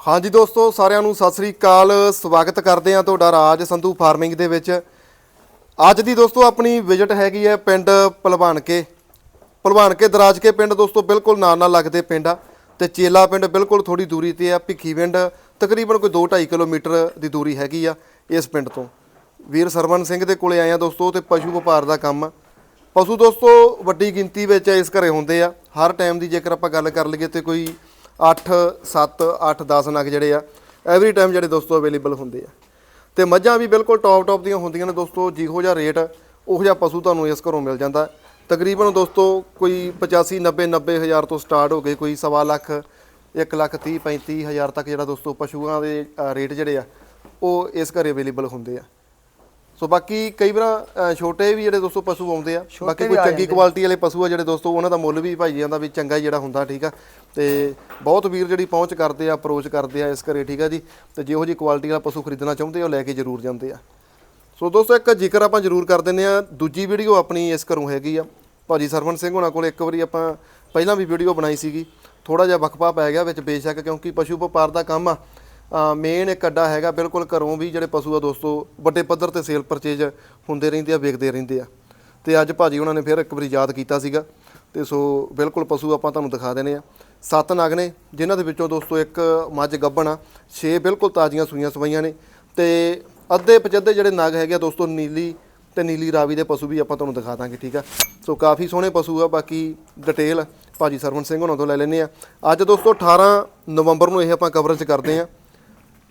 ਹਾਂਜੀ ਦੋਸਤੋ, ਸਾਰਿਆਂ ਨੂੰ ਸਤਿ ਸ੍ਰੀ ਅਕਾਲ। ਸਵਾਗਤ ਕਰਦੇ ਹਾਂ ਤੁਹਾਡਾ ਰਾਜ ਸੰਧੂ ਫਾਰਮਿੰਗ ਦੇ ਵਿੱਚ। ਅੱਜ ਦੀ ਦੋਸਤੋ, ਆਪਣੀ ਵਿਜ਼ਿਟ ਹੈਗੀ ਹੈ ਪਿੰਡ ਭਲਵਾਨਕੇ। ਭਲਵਾਨਕੇ, ਦਰਾਜਕੇ ਪਿੰਡ ਦੋਸਤੋ, ਬਿਲਕੁਲ ਨਾਲ ਨਾਲ ਲੱਗਦੇ ਪਿੰਡ ਆ। ਤੇ ਚੇਲਾ ਪਿੰਡ ਬਿਲਕੁਲ ਥੋੜੀ ਦੂਰੀ ਤੇ ਆ, ਭਿੱਖੀ ਪਿੰਡ ਤਕਰੀਬਨ ਕੋਈ 2.5 ਕਿਲੋਮੀਟਰ ਦੀ ਦੂਰੀ ਹੈਗੀ ਆ ਇਸ ਪਿੰਡ ਤੋਂ। ਵੀਰ ਸਰਵਨ ਸਿੰਘ ਦੇ ਕੋਲੇ ਆਏ ਆ ਦੋਸਤੋ, ਤੇ ਪਸ਼ੂ ਵਪਾਰ ਦਾ ਕੰਮ ਆ। ਪਸ਼ੂ ਦੋਸਤੋ, ਵੱਡੀ ਗਿਣਤੀ ਵਿੱਚ ਇਸ ਘਰੇ ਹੁੰਦੇ ਆ। ਹਰ ਟਾਈਮ ਦੀ ਜੇਕਰ ਆਪਾਂ ਗੱਲ ਕਰ ਲਈਏ ਤੇ ਕੋਈ 8 7 8 10 ਨਗ ਜਿਹੜੇ ਆ ਐਵਰੀ ਟਾਈਮ ਜਿਹੜੇ ਦੋਸਤੋ ਅਵੇਲੇਬਲ ਹੁੰਦੇ ਆ। ਤੇ ਮੱਝਾਂ ਵੀ ਬਿਲਕੁਲ ਟੌਪ ਟੌਪ ਦੀਆਂ ਹੁੰਦੀਆਂ ਨੇ ਦੋਸਤੋ, ਜਿਹੋ ਜਿਹਾ ਰੇਟ ਉਹੋ ਜਿਹਾ ਪਸ਼ੂ ਤੁਹਾਨੂੰ ਇਸ ਘਰੋਂ ਮਿਲ ਜਾਂਦਾ। ਤਕਰੀਬਨ ਦੋਸਤੋ ਕੋਈ 85 90 90 ਹਜ਼ਾਰ ਤੋਂ ਸਟਾਰਟ ਹੋ ਕੇ ਕੋਈ ਸਵਾ ਲੱਖ 1 ਲੱਖ 30 35 ਹਜ਼ਾਰ ਤੱਕ ਜਿਹੜਾ ਦੋਸਤੋ ਪਸ਼ੂਆਂ ਦੇ ਰੇਟ ਜਿਹੜੇ ਆ, ਉਹ ਇਸ ਘਰੇ ਅਵੇਲੇਬਲ ਹੁੰਦੇ ਆ। ਸੋ ਬਾਕੀ ਕਈ ਵਾਰ ਛੋਟੇ ਵੀ ਜਿਹੜੇ ਦੋਸਤੋ ਪਸ਼ੂ ਆਉਂਦੇ ਆ ਬਾਕੀ ਕੋਈ ਚੰਗੀ ਕੁਆਲਿਟੀ ਵਾਲੇ ਪਸ਼ੂ ਆ ਜਿਹੜੇ ਦੋਸਤੋ ਉਹਨਾਂ ਦਾ ਮੁੱਲ ਵੀ ਭਾਈ ਜਾਂਦਾ ਵੀ ਚੰਗਾ ਹੀ ਜਿਹੜਾ ਹੁੰਦਾ ਠੀਕ ਆ। ਤੇ ਬਹੁਤ ਵੀਰ ਜਿਹੜੀ ਪਹੁੰਚ ਕਰਦੇ ਆ ਅਪਰੋਚ ਕਰਦੇ ਆ ਇਸ ਘਰੇ ਠੀਕ ਆ ਜੀ। ਤੇ ਜਿਹੋ ਜੀ ਕੁਆਲਿਟੀ ਵਾਲਾ ਪਸ਼ੂ ਖਰੀਦਣਾ ਚਾਹੁੰਦੇ ਆ ਉਹ ਲੈ ਕੇ ਜ਼ਰੂਰ ਜਾਂਦੇ ਆ। ਸੋ ਦੋਸਤੋ ਇੱਕ ਜ਼ਿਕਰ ਆਪਾਂ ਜ਼ਰੂਰ ਕਰ ਦਿੰਨੇ ਆ। ਦੂਜੀ ਵੀਡੀਓ ਆਪਣੀ ਇਸ ਘਰੋਂ ਹੈਗੀ ਆ। ਭਾਜੀ ਸਰਵਨ ਸਿੰਘ ਹੋਣਾ ਕੋਲ ਇੱਕ ਵਾਰੀ ਆਪਾਂ ਪਹਿਲਾਂ ਵੀ ਵੀਡੀਓ ਬਣਾਈ ਸੀਗੀ। ਥੋੜਾ ਜਿਹਾ ਵਕਫਾ ਪੈ ਗਿਆ ਵਿੱਚ ਬੇਸ਼ੱਕ ਕਿਉਂਕਿ ਪਸ਼ੂ ਵਪਾਰ ਦਾ ਕੰਮ ਆ। ਮੇਨ ਇੱਕ ਅੱਡਾ ਹੈਗਾ, ਬਿਲਕੁਲ ਘਰੋਂ ਵੀ ਜਿਹੜੇ ਪਸ਼ੂ ਆ ਦੋਸਤੋ, ਵੱਡੇ ਪੱਧਰ ਤੇ ਸੇਲ ਪਰਚੇਜ ਹੁੰਦੇ ਰਹਿੰਦੇ ਆ ਵਿਕਦੇ ਰਹਿੰਦੇ ਆ। ਤੇ ਅੱਜ ਭਾਜੀ ਉਹਨਾਂ ਨੇ ਫਿਰ ਇੱਕ ਵਾਰੀ ਯਾਦ ਕੀਤਾ ਸੀਗਾ। ਤੇ ਸੋ ਬਿਲਕੁਲ ਪਸ਼ੂ ਆਪਾਂ ਤੁਹਾਨੂੰ ਦਿਖਾ ਦੇਣੇ ਆ। ਸੱਤ ਨਗ ਨੇ, ਜਿਨ੍ਹਾਂ ਦੇ ਵਿੱਚੋਂ ਦੋਸਤੋ ਇੱਕ ਮੱਝ ਗੱਭਣ ਆ 6 ਬਿਲਕੁਲ ਤਾਜ਼ੀਆਂ ਸੂਈਆਂ ਸਵਾਈਆਂ ਨੇ। ਤੇ ਅੱਧੇ ਪਚੱਧੇ ਜਿਹੜੇ ਨਗ ਹੈਗੇ ਆ ਦੋਸਤੋ, ਨੀਲੀ ਤੇ ਨੀਲੀ ਰਾਵੀ ਦੇ ਪਸ਼ੂ ਵੀ ਆਪਾਂ ਤੁਹਾਨੂੰ ਦਿਖਾ ਦਾਂਗੇ, ਠੀਕ ਆ? ਸੋ ਕਾਫੀ ਸੋਹਣੇ ਪਸ਼ੂ ਆ, ਬਾਕੀ ਡਿਟੇਲ ਭਾਜੀ ਸਰਵਨ ਸਿੰਘ ਉਹਨਾਂ ਤੋਂ ਲੈ ਲੈਨੇ ਆ। ਅੱਜ ਦੋਸਤੋ 18 ਨਵੰਬਰ ਨੂੰ ਇਹ ਆਪਾਂ ਕਵਰੇਜ ਕਰਦੇ ਆ।